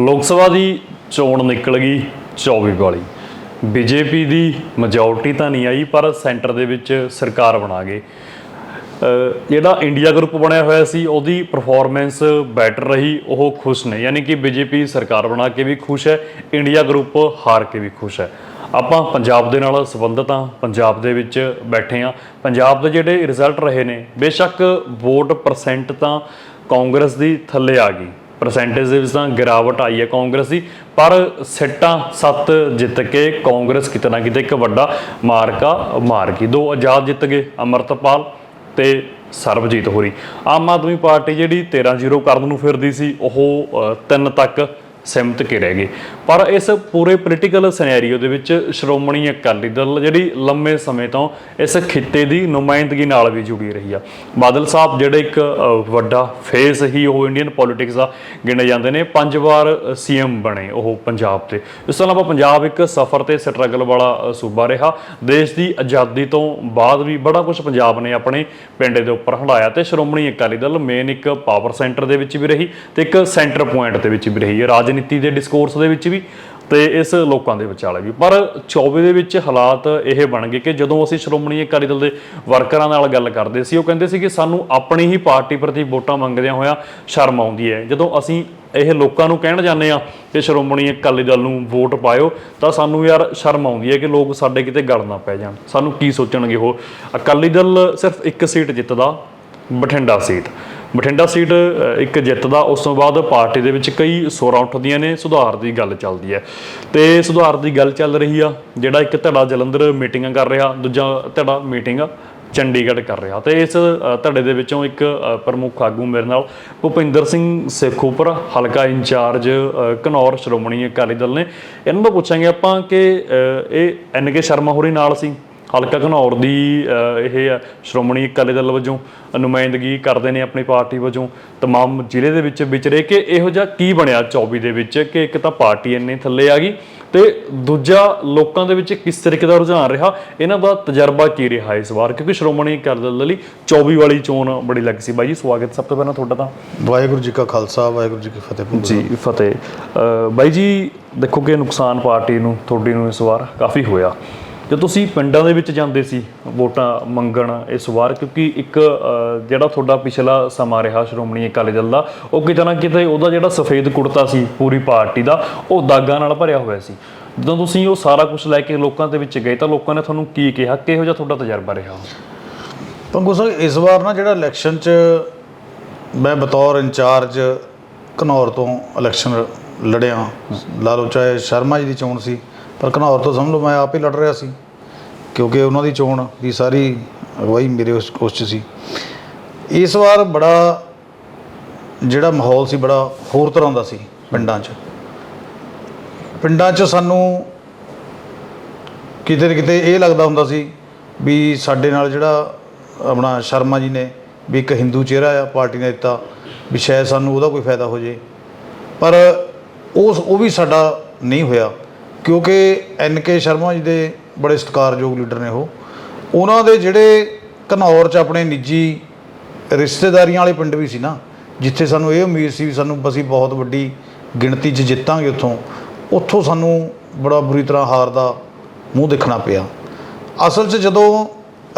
ਲੋਕ ਸਭਾ ਦੀ ਚੋਣ ਨਿਕਲ ਗਈ 24 ਵਾਲੀ। ਬੀਜੇਪੀ ਦੀ ਮੈਜੋਰਟੀ ਤਾਂ ਨਹੀਂ ਆਈ, ਪਰ ਸੈਂਟਰ ਦੇ ਵਿੱਚ ਸਰਕਾਰ ਬਣਾ ਗਏ। ਜਿਹੜਾ ਇੰਡੀਆ ਗਰੁੱਪ ਬਣਿਆ ਹੋਇਆ ਸੀ, ਉਹਦੀ ਪਰਫਾਰਮੈਂਸ ਬੈਟਰ ਰਹੀ, ਉਹ ਖੁਸ਼ ਨੇ। ਯਾਨੀ ਕਿ ਬੀਜੇਪੀ ਸਰਕਾਰ ਬਣਾ ਕੇ ਵੀ ਖੁਸ਼ ਹੈ, ਇੰਡੀਆ ਗਰੁੱਪ ਹਾਰ ਕੇ ਵੀ ਖੁਸ਼ ਹੈ। ਆਪਾਂ ਪੰਜਾਬ ਦੇ ਨਾਲ ਸੰਬੰਧਿਤ ਹਾਂ, ਪੰਜਾਬ ਦੇ ਵਿੱਚ ਬੈਠੇ ਹਾਂ। ਪੰਜਾਬ ਦੇ ਜਿਹੜੇ ਰਿਜ਼ਲਟ ਰਹੇ ਨੇ, ਬੇਸ਼ੱਕ ਵੋਟ ਪਰਸੈਂਟ ਤਾਂ ਕਾਂਗਰਸ ਦੀ ਥੱਲੇ ਆ ਗਈ। ਪਰਸੈਂਟੇਜ ਦੇ ਵਿੱਚ ਤਾਂ ਗਿਰਾਵਟ ਆਈ ਹੈ ਕਾਂਗਰਸ ਦੀ ਪਰ ਸਿੱਟਾਂ ਸੱਤ ਜਿੱਤ ਕੇ ਕਾਂਗਰਸ ਕਿਤੇ ਨਾ ਕਿਤੇ ਇੱਕ ਵੱਡਾ ਮਾਰਕਾ ਮਾਰ ਗਈ। ਦੋ ਆਜ਼ਾਦ ਜਿੱਤ ਗਏ ਅਮਰਤਪਾਲ ਤੇ ਸਰਬਜੀਤ ਹੋਰੀ। ਆਮ ਆਦਮੀ ਪਾਰਟੀ ਜਿਹੜੀ 13-0 ਕਰਨ ਨੂੰ ਫਿਰਦੀ ਸੀ ਉਹ ਅ, ਤਿੰਨ ਤੱਕ ਸਿਮਤ ਕੇ ਰਹਿ ਗਏ ਪਰ ਇਸ ਪੂਰੇ ਪੋਲੀਟੀਕਲ ਸਿਨੈਰੀਓ ਦੇ ਵਿੱਚ ਸ਼੍ਰੋਮਣੀ ਅਕਾਲੀ ਦਲ ਜਿਹੜੀ ਲੰਮੇ ਸਮੇਂ ਤੋਂ ਇਸ ਖਿੱਤੇ ਦੀ ਨੁਮਾਇੰਦਗੀ ਨਾਲ ਵੀ ਜੁੜੀ ਰਹੀ ਆ। ਬਾਦਲ ਸਾਹਿਬ ਜਿਹੜੇ ਇੱਕ ਵੱਡਾ ਫੇਸ ਹੀ ਉਹ ਇੰਡੀਅਨ ਪੋਲਿਟਿਕਸ ਦਾ ਗਿਣੇ ਜਾਂਦੇ ਨੇ। ਪੰਜ ਵਾਰ ਸੀਐਮ ਬਣੇ ਉਹ ਪੰਜਾਬ ਤੇ ਇਸ ਤੋਂ ਇਲਾਵਾ ਪੰਜਾਬ ਇੱਕ ਸਫਰ ਤੇ ਸਟਰਗਲ ਵਾਲਾ ਸੂਬਾ ਰਿਹਾ। ਦੇਸ਼ ਦੀ ਆਜ਼ਾਦੀ ਤੋਂ ਬਾਅਦ ਵੀ ਬੜਾ ਕੁਝ ਪੰਜਾਬ ਨੇ ਆਪਣੇ ਪਿੰਡ ਦੇ ਉੱਪਰ ਹੰਡਾਇਆ ਤੇ ਸ਼੍ਰੋਮਣੀ ਅਕਾਲੀ ਦਲ ਮੇਨ ਇੱਕ ਪਾਵਰ ਸੈਂਟਰ ਦੇ ਵਿੱਚ ਵੀ ਰਹੀ ਤੇ ਇੱਕ ਸੈਂਟਰ ਪੁਆਇੰਟ ਦੇ ਵਿੱਚ ਵੀ ਰਹੀ। ਰਾਜਨੀਤੀ ਦੇ ਡਿਸਕੋਰਸ ਦੇ ਵਿੱਚ ਵੀ ਤੇ ਇਸ ਲੋਕਾਂ ਦੇ ਵਿਚਾਲੇ ਵੀ। ਪਰ 24 ਦੇ ਵਿੱਚ ਹਾਲਾਤ ਇਹ ਬਣ ਗਏ ਕਿ ਜਦੋਂ ਅਸੀਂ ਸ਼੍ਰੋਮਣੀ ਅਕਾਲੀ ਦਲ ਦੇ ਵਰਕਰਾਂ ਨਾਲ ਗੱਲ ਕਰਦੇ ਸੀ, ਉਹ ਕਹਿੰਦੇ ਸੀ ਕਿ ਸਾਨੂੰ ਆਪਣੀ ਹੀ ਪਾਰਟੀ ਪ੍ਰਤੀ ਵੋਟਾਂ ਮੰਗਦਿਆਂ ਹੋਇਆ ਸ਼ਰਮ ਆਉਂਦੀ ਹੈ। ਜਦੋਂ ਅਸੀਂ ਇਹ ਲੋਕਾਂ ਨੂੰ ਕਹਿਣ ਜਾਂਦੇ ਆ ਕਿ ਸ਼੍ਰੋਮਣੀ ਅਕਾਲੀ ਦਲ ਨੂੰ ਵੋਟ ਪਾਇਓ, ਤਾਂ ਸਾਨੂੰ ਯਾਰ ਸ਼ਰਮ ਆਉਂਦੀ ਹੈ ਕਿ ਲੋਕ ਸਾਡੇ ਕਿਤੇ ਗਲ ਨਾ ਪੈ ਜਾਣ। ਸਾਨੂੰ ਕੀ ਸੋਚਣਗੇ ਉਹ ਅਕਾਲੀ ਦਲ ਸਿਰਫ ਇੱਕ ਸੀਟ ਜਿੱਤਦਾ, ਬਠਿੰਡਾ ਸੀਟ। ਬਠਿੰਡਾ ਸੀਟ ਇੱਕ ਜਿੱਤਦਾ ਉਸ ਤੋਂ ਬਾਅਦ ਪਾਰਟੀ ਦੇ ਵਿੱਚ ਕਈ ਸੋਰਾਂ ਉੱਠਦੀਆਂ ਨੇ ਸੁਧਾਰ ਦੀ ਗੱਲ ਚੱਲਦੀ ਹੈ। ਤੇ ਸੁਧਾਰ ਦੀ ਗੱਲ ਚੱਲ ਰਹੀ ਆ ਜਿਹੜਾ ਇੱਕ ਧੜਾ ਜਲੰਧਰ ਮੀਟਿੰਗਾਂ ਕਰ ਰਿਹਾ ਦੂਜਾ ਧੜਾ ਮੀਟਿੰਗ ਚੰਡੀਗੜ੍ਹ ਕਰ ਰਿਹਾ। ਤੇ ਇਸ ਧੜੇ ਦੇ ਵਿੱਚੋਂ ਇੱਕ ਪ੍ਰਮੁੱਖ ਆਗੂ ਮੇਰੇ ਨਾਲ ਭੁਪਿੰਦਰ ਸਿੰਘ ਸੇਖੂਪੁਰ ਹਲਕਾ ਇੰਚਾਰਜ ਅ, ਘਨੌਰ ਸ਼੍ਰੋਮਣੀ ਅਕਾਲੀ ਦਲ ਨੇ। ਇਹਨਾਂ ਤੋਂ ਪੁੱਛਾਂਗੇ ਆਪਾਂ ਕਿ ਇਹ ਐਨ ਕੇ ਸ਼ਰਮਾ ਹੋਰੀ ਨਾਲ ਸੀ। ਹਲਕਾ ਘਨੌਰ ਦੀ ਅ, ਇਹ ਆ ਸ਼੍ਰੋਮਣੀ ਅਕਾਲੀ ਦਲ ਵਜੋਂ ਨੁਮਾਇੰਦਗੀ ਕਰਦੇ ਨੇ ਆਪਣੀ ਪਾਰਟੀ ਵਜੋਂ तमाम ਜ਼ਿਲ੍ਹੇ ਦੇ ਵਿੱਚ ਵਿਚਰੇ ਕਿ ਇਹੋ ਜਿਹਾ ਕੀ ਬਣਿਆ 24 ਦੇ ਵਿੱਚ ਕਿ ਇੱਕ ਤਾਂ ਪਾਰਟੀ ਇੰਨੇ ਥੱਲੇ ਆ ਗਈ ਤੇ ਦੂਜਾ ਲੋਕਾਂ ਦੇ ਵਿੱਚ ਕਿਸ ਤਰੀਕੇ ਦਾ ਰੁਝਾਨ ਰਿਹਾ ਇਹਨਾਂ ਦਾ ਤਜਰਬਾ ਕੀ ਰਿਹਾ ਇਸ ਵਾਰ ਕਿਉਂਕਿ ਸ਼੍ਰੋਮਣੀ ਅਕਾਲੀ ਦਲ ਲਈ 24 ਵਾਲੀ ਚੋਣ ਬੜੀ ਲੱਗ ਸੀ ਬਾਈ ਜੀ ਸਵਾਗਤ ਸਭ ਤੋਂ ਪਹਿਲਾਂ ਤੁਹਾਡਾ ਤਾਂ ਵਾਹਿਗੁਰੂ ਜੀ ਕਾ ਖਾਲਸਾ ਵਾਹਿਗੁਰੂ ਜੀ ਕੀ ਫਤਿਹ ਜੀ ਫਤਿਹ ਅ, ਬਾਈ ਜੀ ਦੇਖੋ ਕਿ ਨੁਕਸਾਨ ਪਾਰਟੀ ਨੂੰ ਤੁਹਾਡੀ ਨੂੰ ਇਸ ਵਾਰ ਕਾਫੀ ਹੋਇਆ ਜੇ ਤੁਸੀਂ ਪਿੰਡਾਂ ਦੇ ਵਿੱਚ ਜਾਂਦੇ ਸੀ ਵੋਟਾਂ ਮੰਗਣ ਇਸ ਵਾਰ, ਕਿਉਂਕਿ ਇੱਕ ਜਿਹੜਾ ਤੁਹਾਡਾ ਪਿਛਲਾ ਸਮਾਂ ਰਿਹਾ ਸ਼੍ਰੋਮਣੀ ਅਕਾਲੀ ਦਲ ਦਾ, ਉਹ ਕਿਤੇ ਨਾ ਕਿਤੇ ਉਹਦਾ ਜਿਹੜਾ ਸਫੇਦ ਕੁੜਤਾ ਸੀ ਪੂਰੀ ਪਾਰਟੀ ਦਾ, ਉਹ ਦਾਗਾਂ ਨਾਲ ਭਰਿਆ ਹੋਇਆ ਸੀ। ਜਦੋਂ ਤੁਸੀਂ ਉਹ ਸਾਰਾ ਕੁਝ ਲੈ ਕੇ ਲੋਕਾਂ ਦੇ ਵਿੱਚ ਗਏ ਤਾਂ ਲੋਕਾਂ ਨੇ ਤੁਹਾਨੂੰ ਕੀ ਕਿਹਾ? ਕਿਹੋ ਜਿਹਾ ਤੁਹਾਡਾ ਤਜਰਬਾ ਰਿਹਾ ਪੰਗੂ ਸਾਹਿਬ, ਇਸ ਵਾਰ ਨਾ ਜਿਹੜਾ ਇਲੈਕਸ਼ਨ 'ਚ ਮੈਂ ਬਤੌਰ ਇੰਚਾਰਜ ਘਨੌਰ ਤੋਂ ਇਲੈਕਸ਼ਨ ਲੜਿਆ ਲਾ ਲਓ ਚਾਹੇ ਸ਼ਰਮਾ ਜੀ ਦੀ ਚੋਣ ਸੀ ਪਰ ਘਨੌਰ ਤੋਂ ਸਮਝ ਲਓ, ਮੈਂ ਆਪ ਹੀ ਲੜ ਰਿਹਾ ਸੀ, ਕਿਉਂਕਿ ਉਹਨਾਂ ਦੀ ਚੋਣ ਦੀ ਸਾਰੀ ਅਗਵਾਈ ਮੇਰੇ ਉਸ ਉਸ 'ਚ ਸੀ। ਇਸ ਵਾਰ ਬੜਾ ਜਿਹੜਾ ਮਾਹੌਲ ਸੀ, ਬੜਾ ਹੋਰ ਤਰ੍ਹਾਂ ਦਾ ਸੀ ਪਿੰਡਾਂ 'ਚ। ਪਿੰਡਾਂ 'ਚ ਸਾਨੂੰ ਕਿਤੇ ਨਾ ਕਿਤੇ ਇਹ ਲੱਗਦਾ ਹੁੰਦਾ ਸੀ ਵੀ ਸਾਡੇ ਨਾਲ ਜਿਹੜਾ ਆਪਣਾ ਸ਼ਰਮਾ ਜੀ ਨੇ ਵੀ ਇੱਕ ਹਿੰਦੂ ਚਿਹਰਾ ਆ, ਪਾਰਟੀ ਨੇ ਦਿੱਤਾ ਵੀ ਸ਼ਾਇਦ ਸਾਨੂੰ ਉਹਦਾ ਕੋਈ ਫਾਇਦਾ ਹੋ ਜੇ। ਪਰ ਉਸ, ਉਹ ਵੀ ਸਾਡਾ ਨਹੀਂ ਹੋਇਆ। ਕਿਉਂਕਿ ਐਨ ਕੇ ਸ਼ਰਮਾ ਜੀ ਦੇ ਬੜੇ ਸਤਿਕਾਰਯੋਗ ਲੀਡਰ ਨੇ ਉਹ। ਉਹਨਾਂ ਦੇ ਜਿਹੜੇ ਘਨੌਰ 'ਚ ਆਪਣੇ ਨਿੱਜੀ ਰਿਸ਼ਤੇਦਾਰੀਆਂ ਵਾਲੇ ਪਿੰਡ ਵੀ ਸੀ ਨਾ, ਜਿੱਥੇ ਸਾਨੂੰ ਇਹ ਉਮੀਦ ਸੀ ਵੀ ਸਾਨੂੰ ਅਸੀਂ ਬਹੁਤ ਵੱਡੀ ਗਿਣਤੀ 'ਚ ਜਿੱਤਾਂਗੇ ਉੱਥੋਂ ਉੱਥੋਂ ਸਾਨੂੰ ਬੜਾ ਬੁਰੀ ਤਰ੍ਹਾਂ ਹਾਰ ਦਾ ਮੂੰਹ ਦੇਖਣਾ ਪਿਆ। ਅਸਲ 'ਚ ਜਦੋਂ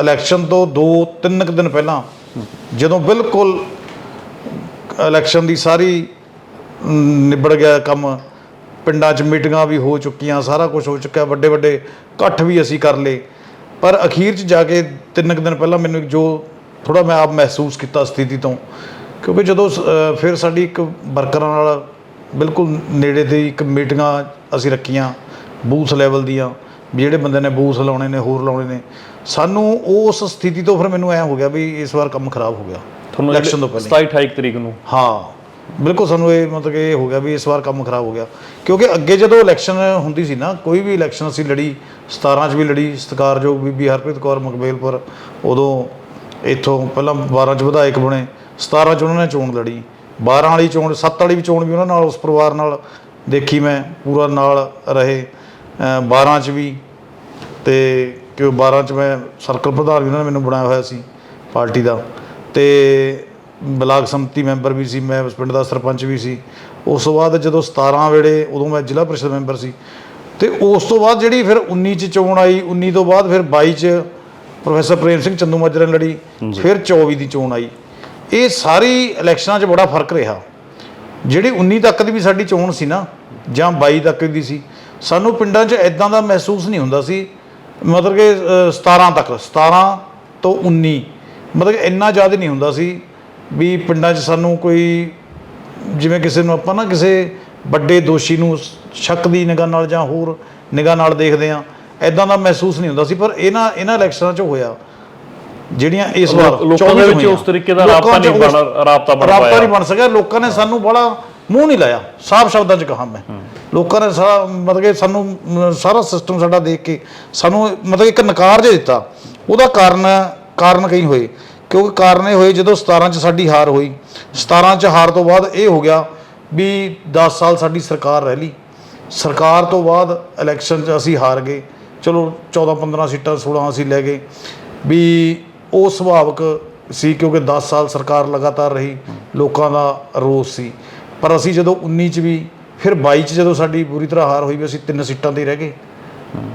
ਇਲੈਕਸ਼ਨ ਤੋਂ 2-3 ਕੁ ਦਿਨ ਪਹਿਲਾਂ, ਜਦੋਂ ਬਿਲਕੁਲ ਇਲੈਕਸ਼ਨ ਦੀ ਸਾਰੀ ਨਿਬੜ ਗਿਆ ਕੰਮ ਪਿੰਡਾਂ 'ਚ ਮੀਟਿੰਗਾਂ ਵੀ ਹੋ ਚੁੱਕੀਆਂ ਸਾਰਾ ਕੁਝ ਹੋ ਚੁੱਕਿਆ ਵੱਡੇ ਵੱਡੇ ਇਕੱਠ ਵੀ ਅਸੀਂ ਕਰ ਲਏ। ਪਰ ਅਖੀਰ 'ਚ ਜਾ ਕੇ ਤਿੰਨ ਕੁ ਦਿਨ ਪਹਿਲਾਂ ਮੈਨੂੰ ਜੋ ਥੋੜਾ ਮੈਂ ਆਪ ਮਹਿਸੂਸ ਕੀਤਾ ਸਥਿਤੀ ਤੋਂ ਕਿਉਂਕਿ ਜਦੋਂ ਅ, ਫਿਰ ਸਾਡੀ ਇੱਕ ਵਰਕਰਾਂ ਨਾਲ ਬਿਲਕੁਲ ਨੇੜੇ ਤੇ ਇੱਕ ਮੀਟਿੰਗਾਂ ਅਸੀਂ ਰੱਖੀਆਂ ਬੂਥ ਲੈਵਲ ਦੀਆਂ ਵੀ ਜਿਹੜੇ ਬੰਦੇ ਨੇ ਬੂਥ ਲਾਉਣੇ ਨੇ ਹੋਰ ਲਾਉਣੇ ਨੇ ਸਾਨੂੰ ਉਸ ਸਥਿਤੀ ਤੋਂ ਫਿਰ ਮੈਨੂੰ ਐ ਹੋ ਗਿਆ ਵੀ ਇਸ ਵਾਰ ਕੰਮ ਖਰਾਬ ਹੋ ਗਿਆ ਤੁਹਾਨੂੰ ਇਲੈਕਸ਼ਨ ਤੋਂ ਪਹਿਲਾਂ 27 28 ਤਰੀਕ ਨੂੰ? ਹਾਂ। ਬਿਲਕੁਲ ਸਾਨੂੰ ਇਹ ਮਤਲਬ ਕਿ ਇਹ ਹੋ ਗਿਆ ਵੀ ਇਸ ਵਾਰ ਕੰਮ ਖਰਾਬ ਹੋ ਗਿਆ। ਕਿਉਂਕਿ ਅੱਗੇ ਜਦੋਂ ਇਲੈਕਸ਼ਨ ਹੁੰਦੀ ਸੀ ਨਾ ਕੋਈ ਵੀ ਇਲੈਕਸ਼ਨ ਅਸੀਂ ਲੜੀ 17 ਚ ਵੀ ਲੜੀ ਸਤਿਕਾਰਯੋਗ ਬੀਬੀ ਹਰਪ੍ਰੀਤ ਕੌਰ ਮਕਬੇਲਪੁਰ ਉਦੋਂ ਇੱਥੋਂ ਪਹਿਲਾਂ 12 ਚ ਵਿਧਾਇਕ ਬਣੇ 17 ਚ ਉਹਨਾਂ ਨੇ ਚੋਣ ਲੜੀ 12 ਵਾਲੀ ਚੋਣ 7 ਵਾਲੀ ਵੀ ਚੋਣ ਵੀ ਉਹਨਾਂ ਨਾਲ ਉਸ ਪਰਿਵਾਰ ਨਾਲ ਦੇਖੀ ਮੈਂ ਪੂਰਾ ਨਾਲ ਰਹੇ ਅ, 12 ਚ ਵੀ ਤੇ ਕਿ 12 ਚ ਮੈਂ ਸਰਕਲ ਪ੍ਰਧਾਨ ਵੀ ਉਹਨਾਂ ਨੇ ਮੈਨੂੰ ਬਣਾਇਆ ਹੋਇਆ ਸੀ ਪਾਰਟੀ ਦਾ। ਤੇ ਬਲਾਕ ਸੰਮਤੀ ਮੈਂਬਰ ਵੀ ਸੀ ਮੈਂ ਉਸ ਪਿੰਡ ਦਾ ਸਰਪੰਚ ਵੀ ਸੀ। ਉਸ ਤੋਂ ਬਾਅਦ ਜਦੋਂ 17 ਵੇਲੇ ਉਦੋਂ ਮੈਂ ਜ਼ਿਲ੍ਹਾ ਪ੍ਰੀਸ਼ਦ ਮੈਂਬਰ ਸੀ। ਤੇ ਉਸ ਤੋਂ ਬਾਅਦ ਜਿਹੜੀ ਫਿਰ 19 ਚ ਚੋਣ ਆਈ 19 ਤੋਂ ਬਾਅਦ ਫਿਰ 22 ਚ ਪ੍ਰੋਫੈਸਰ ਪ੍ਰੇਮ ਸਿੰਘ ਚੰਦੂ ਮਾਜਰਾ ਨੇ ਲੜੀ ਫਿਰ 24 ਦੀ ਚੋਣ ਆਈ। ਇਹ ਸਾਰੀ ਇਲੈਕਸ਼ਨਾਂ 'ਚ ਬੜਾ ਫ਼ਰਕ ਰਿਹਾ। ਜਿਹੜੀ 19 ਤੱਕ ਦੀ ਵੀ ਸਾਡੀ ਚੋਣ ਸੀ ਨਾ ਜਾਂ 22 ਤੱਕ ਦੀ ਸੀ ਸਾਨੂੰ ਪਿੰਡਾਂ 'ਚ ਐਦਾਂ ਦਾ ਮਹਿਸੂਸ ਨਹੀਂ ਹੁੰਦਾ ਸੀ। ਮਤਲਬ ਕਿ ਅ, 17 ਤੱਕ 17 ਤੋਂ 19 ਮਤਲਬ ਇੰਨਾ ਜ਼ਿਆਦਾ ਨਹੀਂ ਹੁੰਦਾ ਸੀ। ਵੀ ਪਿੰਡਾਂ 'ਚ ਸਾਨੂੰ ਕੋਈ ਜਿਵੇਂ ਕਿਸੇ ਨੂੰ ਆਪਾਂ ਨਾ ਕਿਸੇ ਵੱਡੇ ਦੋਸ਼ੀ ਨੂੰ ਸ਼ੱਕ ਦੀ ਨਿਗਾਹ ਨਾਲ ਜਾਂ ਹੋਰ ਨਿਗਾਹ ਨਾਲ ਦੇਖਦੇ ਆ ਐਦਾਂ ਦਾ ਮਹਿਸੂਸ ਨਹੀਂ ਹੁੰਦਾ ਸੀ ਪਰ ਇਹਨਾਂ ਇਹਨਾਂ ਇਲੈਕਸ਼ਨਾਂ 'ਚ ਹੋਇਆ। ਜਿਹੜੀਆਂ ਇਸ ਵਾਰ ਲੋਕਾਂ ਦੇ 24 ਵਿੱਚ। ਉਸ ਤਰੀਕੇ ਦਾ ਰਾਬਤਾ ਨਹੀਂ ਬਣ- ਰਾਬਤਾ ਬਣ ਰਾਬਤਾ ਪਾਇਆ। ਨਹੀਂ ਬਣ ਸਕਿਆ। ਲੋਕਾਂ ਨੇ ਸਾਨੂੰ ਬੜਾ ਮੂੰਹ ਨਹੀਂ ਲਾਇਆ। ਸਾਫ਼ ਸ਼ਬਦਾਂ 'ਚ ਕਹਾ ਮੈਂ। ਲੋਕਾਂ ਨੇ ਸਾਰਾ ਮਤਲਬ ਕਿ ਸਾਨੂੰ ਸਾਰਾ ਸਿਸਟਮ ਸਾਡਾ ਦੇਖ ਕੇ ਸਾਨੂੰ ਮਤਲਬ ਇੱਕ ਨਕਾਰ ਜਿਹਾ ਦਿੱਤਾ। ਉਹਦਾ ਕਾਰਨ ਕਾਰਨ ਕਈ ਹੋਏ। ਕਿਉਂਕਿ ਕਾਰਨ ਇਹ ਹੋਏ ਜਦੋਂ 17 'ਚ ਸਾਡੀ ਹਾਰ ਹੋਈ। 17 'ਚ ਹਾਰ ਤੋਂ ਬਾਅਦ ਇਹ ਹੋ ਗਿਆ ਵੀ 10 ਸਾਲ ਸਾਡੀ ਸਰਕਾਰ ਰਹਿ ਲਈ। ਸਰਕਾਰ ਤੋਂ ਬਾਅਦ ਇਲੈਕਸ਼ਨ 'ਚ ਅਸੀਂ ਹਾਰ ਗਏ। ਚਲੋ 14 15 ਸੀਟਾਂ 16 ਅਸੀਂ ਲੈ ਗਏ। ਵੀ ਉਹ ਸੁਭਾਵਕ ਸੀ ਕਿਉਂਕਿ 10 ਸਾਲ ਸਰਕਾਰ ਲਗਾਤਾਰ ਰਹੀ। ਲੋਕਾਂ ਦਾ ਰੋਸ ਸੀ। ਪਰ ਅਸੀਂ ਜਦੋਂ 19 ਚ ਵੀ, ਫਿਰ 22 ਚ ਜਦੋਂ ਸਾਡੀ ਬੁਰੀ ਤਰ੍ਹਾਂ ਹਾਰ ਹੋਈ ਵੀ ਅਸੀਂ ਤਿੰਨ ਸੀਟਾਂ ਤੇ ਰਹਿ ਗਏ।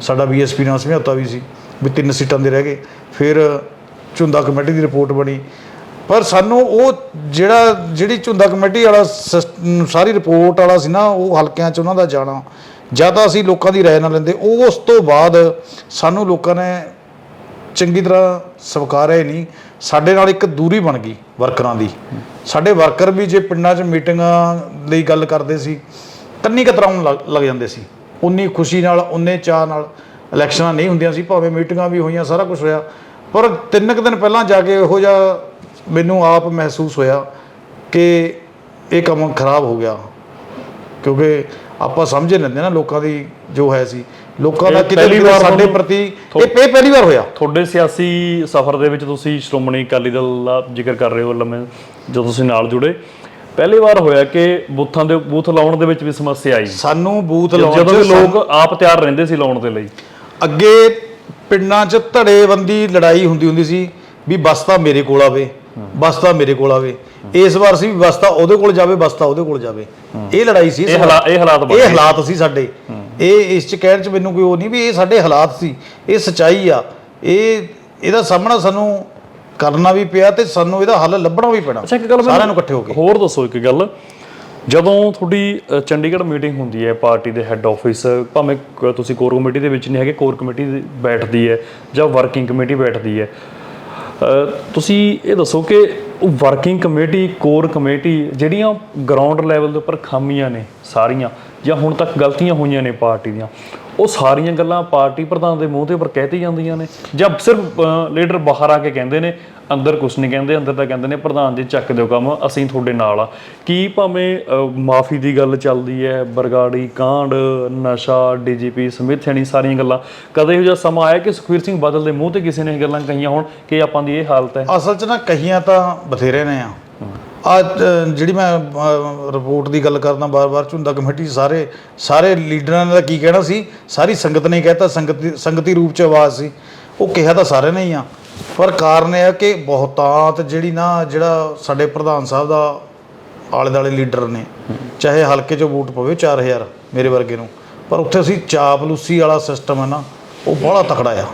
ਸਾਡਾ ਬੀਐਸਪੀ ਨਾਲ ਸਮਝੌਤਾ ਵੀ ਸੀ ਵੀ ਤਿੰਨ ਸੀਟਾਂ ਤੇ ਰਹਿ ਗਏ। ਫਿਰ ਝੁੰਦਾ ਕਮੇਟੀ ਦੀ ਰਿਪੋਰਟ ਬਣੀ। ਪਰ ਸਾਨੂੰ ਉਹ ਜਿਹੜਾ, ਜਿਹੜੀ ਝੁੰਦਾ ਕਮੇਟੀ ਵਾਲਾ ਸਿਸ- ਸਾਰੀ ਰਿਪੋਰਟ ਵਾਲਾ ਸੀ ਨਾ, ਉਹ ਹਲਕਿਆਂ 'ਚ ਉਹਨਾਂ ਦਾ ਜਾਣਾ। ਜਾਂ ਤਾਂ ਅਸੀਂ ਲੋਕਾਂ ਦੀ ਰਾਏ ਨਾ ਲੈਂਦੇ, ਉਹ ਉਸ ਤੋਂ ਬਾਅਦ ਸਾਨੂੰ ਲੋਕਾਂ ਨੇ ਚੰਗੀ ਤਰ੍ਹਾਂ ਸਵੀਕਾਰਿਆ ਹੀ ਨਹੀਂ। ਸਾਡੇ ਨਾਲ ਇੱਕ ਦੂਰੀ ਬਣ ਗਈ ਵਰਕਰਾਂ ਦੀ। ਸਾਡੇ ਵਰਕਰ ਵੀ ਜੇ ਪਿੰਡਾਂ 'ਚ ਮੀਟਿੰਗਾਂ ਲਈ ਗੱਲ ਕਰਦੇ ਸੀ, ਕੰਨੀ ਕਤਰਾਉਣ ਲੱਗ ਲੱਗ ਜਾਂਦੇ ਸੀ। ਉਨੀ ਖੁਸ਼ੀ ਨਾਲ, ਉਨੇ ਚਾਹ ਨਾਲ ਇਲੈਕਸ਼ਨਾਂ ਨਹੀਂ ਹੁੰਦੀਆਂ ਸੀ, ਭਾਵੇਂ ਮੀਟਿੰਗਾਂ ਵੀ ਹੋਈਆਂ, ਸਾਰਾ ਕੁਝ ਹੋਇਆ। ਪਰ ਤਿੰਨ ਕੁ ਦਿਨ ਪਹਿਲਾਂ ਜਾ ਕੇ ਇਹੋ ਜਿਹਾ ਮੈਨੂੰ ਆਪ ਮਹਿਸੂਸ ਹੋਇਆ ਕਿ ਇਹ ਕੰਮ ਖਰਾਬ ਹੋ ਗਿਆ। ਕਿਉਂਕਿ ਆਪਾਂ ਸਮਝ ਲੈਂਦੇ ਨਾ ਲੋਕਾਂ ਦੀ ਜੋ ਹੈ ਸੀ। ਲੋਕਾਂ ਦਾ ਕਿਤੇ ਵਾਰ ਸਾਡੇ ਪ੍ਰਤੀ ਇਹ ਇਹ ਪਹਿਲੀ ਵਾਰ ਹੋਇਆ। ਤੁਹਾਡੇ ਸਿਆਸੀ ਸਫ਼ਰ ਦੇ ਵਿੱਚ ਤੁਸੀਂ ਸ਼੍ਰੋਮਣੀ ਅਕਾਲੀ ਦਲ ਦਾ ਜ਼ਿਕਰ ਕਰ ਰਹੇ ਹੋ ਲੰਮੇ ਜਦੋਂ ਤੁਸੀਂ ਨਾਲ ਜੁੜੇ। ਪਹਿਲੀ ਵਾਰ ਹੋਇਆ ਕਿ ਬੂਥਾਂ ਦੇ ਬੂਥ ਲਾਉਣ ਦੇ ਵਿੱਚ ਵੀ ਸਮੱਸਿਆ ਆਈ। ਸਾਨੂੰ ਬੂਥ ਲਾਉਣ ਜਦੋਂ ਵੀ ਲੋਕ ਆਪ ਤਿਆਰ ਰਹਿੰਦੇ ਸੀ ਲਾਉਣ ਦੇ ਲਈ। ਅੱਗੇ ਪਿੰਡਾਂ 'ਚ ਧੜੇਬੰਦੀ ਲੜਾਈ ਹੁੰਦੀ ਹੁੰਦੀ ਸੀ ਵੀ ਬਸਤਾ ਮੇਰੇ ਕੋਲ ਆਵੇ ਬਸਤਾ ਮੇਰੇ ਕੋਲ ਆਵੇ। ਇਸ ਵਾਰ ਸੀ ਬਸਤਾ ਉਹਦੇ ਕੋਲ ਜਾਵੇ ਬਸਤਾ ਉਹਦੇ ਕੋਲ ਜਾਵੇ। ਇਹ ਲੜਾਈ ਸੀ ਇਹ। ਹਾਲਾਤ ਇਹ ਹਾਲਾਤ ਇਹ ਸੀ। ਸਾਡੇ। ਇਹ ਇਸ ਚ ਕਹਿਣ ਚ ਮੈਨੂੰ ਕੋਈ ਉਹ ਨਹੀਂ ਵੀ ਇਹ ਸਾਡੇ ਹਾਲਾਤ ਸੀ। ਇਹ ਸਚਾਈ ਆ। ਇਹ ਇਹਦਾ ਸਾਹਮਣਾ ਸਾਨੂੰ ਕਰਨਾ ਵੀ ਪਿਆ ਤੇ ਸਾਨੂੰ ਇਹਦਾ ਹੱਲ ਲੱਭਣਾ ਵੀ ਪੈਣਾ। ਅੱਛਾ ਇੱਕ ਗੱਲ ਮੈਨੂੰ ਸਾਰਿਆਂ ਨੂੰ ਇਕੱਠੇ ਹੋ ਕੇ। ਹੋਰ ਦੱਸੋ ਇੱਕ ਗੱਲ। ਜਦੋਂ ਤੁਹਾਡੀ ਅ, ਚੰਡੀਗੜ੍ਹ ਮੀਟਿੰਗ ਹੁੰਦੀ ਹੈ ਪਾਰਟੀ ਦੇ ਹੈੱਡ ਆਫਿਸ ਭਾਵੇਂ ਕ- ਤੁਸੀਂ ਕੋਰ ਕਮੇਟੀ ਦੇ ਵਿੱਚ ਨਹੀਂ ਹੈਗੇ ਕੋਰ ਕਮੇਟੀ ਦੀ ਬੈਠਦੀ ਹੈ ਜਾਂ ਵਰਕਿੰਗ ਕਮੇਟੀ ਬੈਠਦੀ ਹੈ ਅ, ਤੁਸੀਂ ਇਹ ਦੱਸੋ ਕਿ ਉਹ ਵਰਕਿੰਗ ਕਮੇਟੀ ਕੋਰ ਕਮੇਟੀ ਜਿਹੜੀਆਂ ਗਰਾਊਂਡ ਲੈਵਲ ਦੇ ਉੱਪਰ ਖਾਮੀਆਂ ਨੇ ਸਾਰੀਆਂ ਜਾਂ ਹੁਣ ਤੱਕ ਗਲਤੀਆਂ ਹੋਈਆਂ ਨੇ ਪਾਰਟੀ ਦੀਆਂ ਉਹ ਸਾਰੀਆਂ ਗੱਲਾਂ ਪਾਰਟੀ ਪ੍ਰਧਾਨ ਦੇ ਮੂੰਹ ਤੇ ਉੱਪਰ ਕਹਿਤੀ ਜਾਂਦੀਆਂ ਨੇ। ਜਾਂ ਸਿਰਫ ਲੀਡਰ ਬਾਹਰ ਆ ਕੇ ਕਹਿੰਦੇ ਨੇ, ਅੰਦਰ ਕੁਝ ਨਹੀਂ ਕਹਿੰਦੇ, ਅੰਦਰ ਤਾਂ ਕਹਿੰਦੇ ਨੇ, ਪ੍ਰਧਾਨ ਜੀ, ਚੱਕ ਦਿਓ ਕੰਮ, ਅਸੀਂ ਤੁਹਾਡੇ ਨਾਲ ਆ। ਕੀ ਭਾਵੇਂ ਮਾਫੀ ਦੀ ਗੱਲ ਚੱਲਦੀ ਹੈ, ਬਰਗਾੜੀ, ਕਾਂਡ, ਨਸ਼ਾ, ਡੀਜੀਪੀ ਸਮਿਤ ਸੈਣੀ ਸਾਰੀਆਂ ਗੱਲਾਂ। ਕਦੇ ਇਹੋ ਜਿਹਾ ਸਮਾਂ ਆਇਆ ਕਿ ਸੁਖਵੀਰ ਸਿੰਘ ਬਾਦਲ ਦੇ ਮੂੰਹ ਤੇ ਕਿਸੇ ਨੇ ਇਹ ਗੱਲਾਂ ਕਹੀਆਂ ਹੋਣ ਕਿ ਆਪਾਂ ਦੀ ਇਹ ਹਾਲਤ ਹੈ? ਅਸਲ 'ਚ ਨਾ ਕਹੀਆਂ ਤਾਂ ਬਥੇਰੇ ਨੇ ਆ। ਆ ਜਿਹੜੀ ਮੈਂ ਰਿਪੋਰਟ ਦੀ ਗੱਲ ਕਰਦਾ ਬਾਰ-ਬਾਰ ਝੁੰਦਾ ਕਮੇਟੀ 'ਚ ਸਾਰੇ ਸਾਰੇ ਲੀਡਰਾਂ ਨੇ ਤਾਂ ਕੀ ਕਹਿਣਾ ਸੀ? ਸਾਰੀ ਸੰਗਤ ਨੇ ਕਹਿਤਾ, ਸੰਗਤੀ ਸੰਗਤੀ ਰੂਪ 'ਚ ਆਵਾਜ਼ ਸੀ। ਉਹ ਕਿਹਾ ਤਾਂ ਸਾਰਿਆਂ ਨੇ ਹੀ ਆ। ਪਰ ਕਾਰਨ ਇਹ ਆ ਕਿ ਬਹੁਤਾਤ ਜਿਹੜੀ ਨਾ, ਜਿਹੜਾ ਸਾਡੇ ਪ੍ਰਧਾਨ ਸਾਹਿਬ ਦਾ ਆਲੇ ਦਾਲੇ ਲੀਡਰ ਨੇ, ਚਾਹੇ ਹਲਕੇ 'ਚੋਂ ਵੋਟ ਪਵੇ 4000 ਮੇਰੇ ਵਰਗੇ ਨੂੰ। ਪਰ ਉੱਥੇ ਅਸੀਂ ਚਾਪਲੂਸੀ ਵਾਲਾ ਸਿਸਟਮ ਹੈ ਨਾ, ਉਹ ਬੜਾ ਤਕੜਾ ਆ।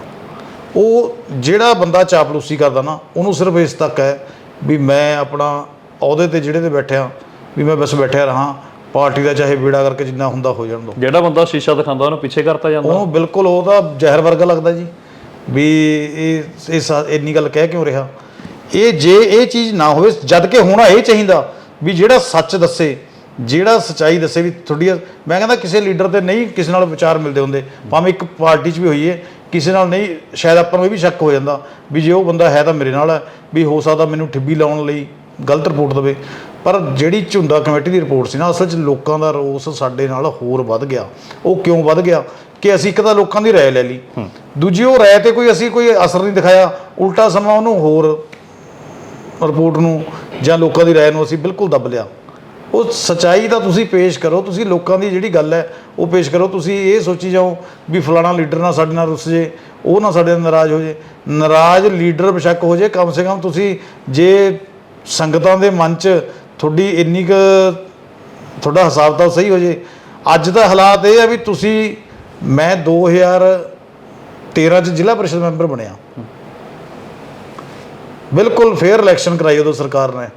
ਉਹ ਜਿਹੜਾ ਬੰਦਾ ਚਾਪਲੂਸੀ ਕਰਦਾ ਨਾ, ਉਹਨੂੰ ਸਿਰਫ ਇਸ ਤੱਕ ਹੈ ਵੀ ਮੈਂ ਆਪਣਾ ਅਹੁਦੇ ਤੇ ਜਿਹੜੇ ਤੇ ਬੈਠਿਆ ਵੀ ਮੈਂ ਬਸ ਬੈਠਿਆ ਰਹਾ ਪਾਰਟੀ ਦਾ ਚਾਹੇ ਬੇੜਾ ਕਰਕੇ ਜਿੰਨਾ ਹੁੰਦਾ ਹੋ ਜਾਣ ਦੋ। ਜਿਹੜਾ ਬੰਦਾ ਸ਼ੀਸ਼ਾ ਦਿਖਾਉਂਦਾ ਉਹਨੂੰ ਪਿੱਛੇ ਕਰਤਾ ਜਾਂਦਾ? ਉਹਨੂੰ ਬਿਲਕੁਲ ਉਹਦਾ ਜ਼ਹਿਰ ਵਰਗਾ ਲੱਗਦਾ ਜੀ। ਵੀ ਇਹ ਇਹ ਇੰਨੀ ਗੱਲ ਕਹਿ ਕਿਉਂ ਰਿਹਾ? ਇਹ ਜੇ ਇਹ ਚੀਜ਼ ਨਾ ਹੋਵੇ ਜਦ ਕਿ ਹੋਣਾ ਇਹ ਚਾਹੀਦਾ ਵੀ ਜਿਹੜਾ ਸੱਚ ਦੱਸੇ ਜਿਹੜਾ ਸਚਾਈ ਦੱਸੇ ਵੀ ਤੁਹਾਡੀ ਮੈਂ ਕਹਿੰਦਾ ਕਿਸੇ ਲੀਡਰ ਤੇ ਨਹੀਂ ਕਿਸੇ ਨਾਲ ਵਿਚਾਰ ਮਿਲਦੇ ਹੁੰਦੇ। ਭਾਵੇਂ ਇੱਕ ਪਾਰਟੀ 'ਚ ਵੀ ਹੋਈਏ ਕਿਸੇ ਨਾਲ ਨਹੀਂ ਸ਼ਾਇਦ ਆਪਾਂ ਨੂੰ ਇਹ ਵੀ ਸ਼ੱਕ ਹੋ ਜਾਂਦਾ ਵੀ ਜੇ ਉਹ ਬੰਦਾ ਹੈ ਤਾਂ ਮੇਰੇ ਨਾਲ ਹੈ ਵੀ ਹੋ ਸਕਦਾ ਮੈਨੂੰ ਠਿੱਬੀ ਲਾਉਣ ਲਈ ਗਲਤ ਰਿਪੋਰਟ ਦੇਵੇ। ਪਰ ਜਿਹੜੀ ਝੁੰਦਾ ਕਮੇਟੀ ਦੀ ਰਿਪੋਰਟ ਸੀ ਨਾ ਅਸਲ 'ਚ ਲੋਕਾਂ ਦਾ ਰੋਸ ਸਾਡੇ ਨਾਲ ਹੋਰ ਵੱਧ ਗਿਆ। ਉਹ ਕਿਉਂ ਵੱਧ ਗਿਆ? ਕਿ ਅਸੀਂ ਇੱਕ ਤਾਂ ਲੋਕਾਂ ਦੀ ਰਾਏ ਲੈ ਲਈ। ਦੂਜੀ ਉਹ ਰਾਏ ਤੇ ਕੋਈ ਅਸੀਂ ਕੋਈ ਅਸਰ ਨਹੀਂ ਦਿਖਾਇਆ। ਉਲਟਾ ਸਮਾਂ ਉਹਨੂੰ ਹੋਰ ਰਿਪੋਰਟ ਨੂੰ ਜਾਂ ਲੋਕਾਂ ਦੀ ਰਾਏ ਨੂੰ ਅਸੀਂ ਬਿਲਕੁਲ ਦੱਬ ਲਿਆ। ਉਹ ਸਚਾਈ ਦਾ ਤੁਸੀਂ ਪੇਸ਼ ਕਰੋ। ਤੁਸੀਂ ਲੋਕਾਂ ਦੀ ਜਿਹੜੀ ਗੱਲ ਹੈ ਉਹ ਪੇਸ਼ ਕਰੋ। ਤੁਸੀਂ ਇਹ ਸੋਚੀ ਜਾਓ ਵੀ ਫਲਾਣਾ ਲੀਡਰ ਨਾਲ ਸਾਡੇ ਨਾਲ ਰੁੱਸ ਜੇ ਉਹ ਨਾ ਸਾਡੇ ਨਾਲ ਨਾਰਾਜ਼ ਹੋ ਜੇ। ਨਾਰਾਜ਼ ਲੀਡਰ ਬੇਸ਼ੱਕ ਹੋ ਜੇ। ਕਮ ਸੇ ਕਮ ਤੁਸੀਂ ਜੇ ਸੰਗਤਾਂ ਦੇ ਮਨ 'ਚ ਤੁਹਾਡੀ ਇੰਨੀ ਕੁ, ਤੁਹਾਡਾ ਹਿਸਾਬ ਤਾਂ ਸਹੀ ਹੋ ਜੇ। ਅੱਜ ਦਾ ਹਾਲਾਤ ਇਹ ਆ ਵੀ ਤੁਸੀਂ, ਮੈਂ 2013 ਚ ਜ਼ਿਲ੍ਹਾ ਪਰਿਸ਼ਦ ਮੈਂਬਰ ਬਣਿਆ। ਬਿਲਕੁਲ ਫੇਅਰ ਇਲੈਕਸ਼ਨ ਕਰਾਈ ਉਦੋਂ ਸਰਕਾਰ ਨੇ।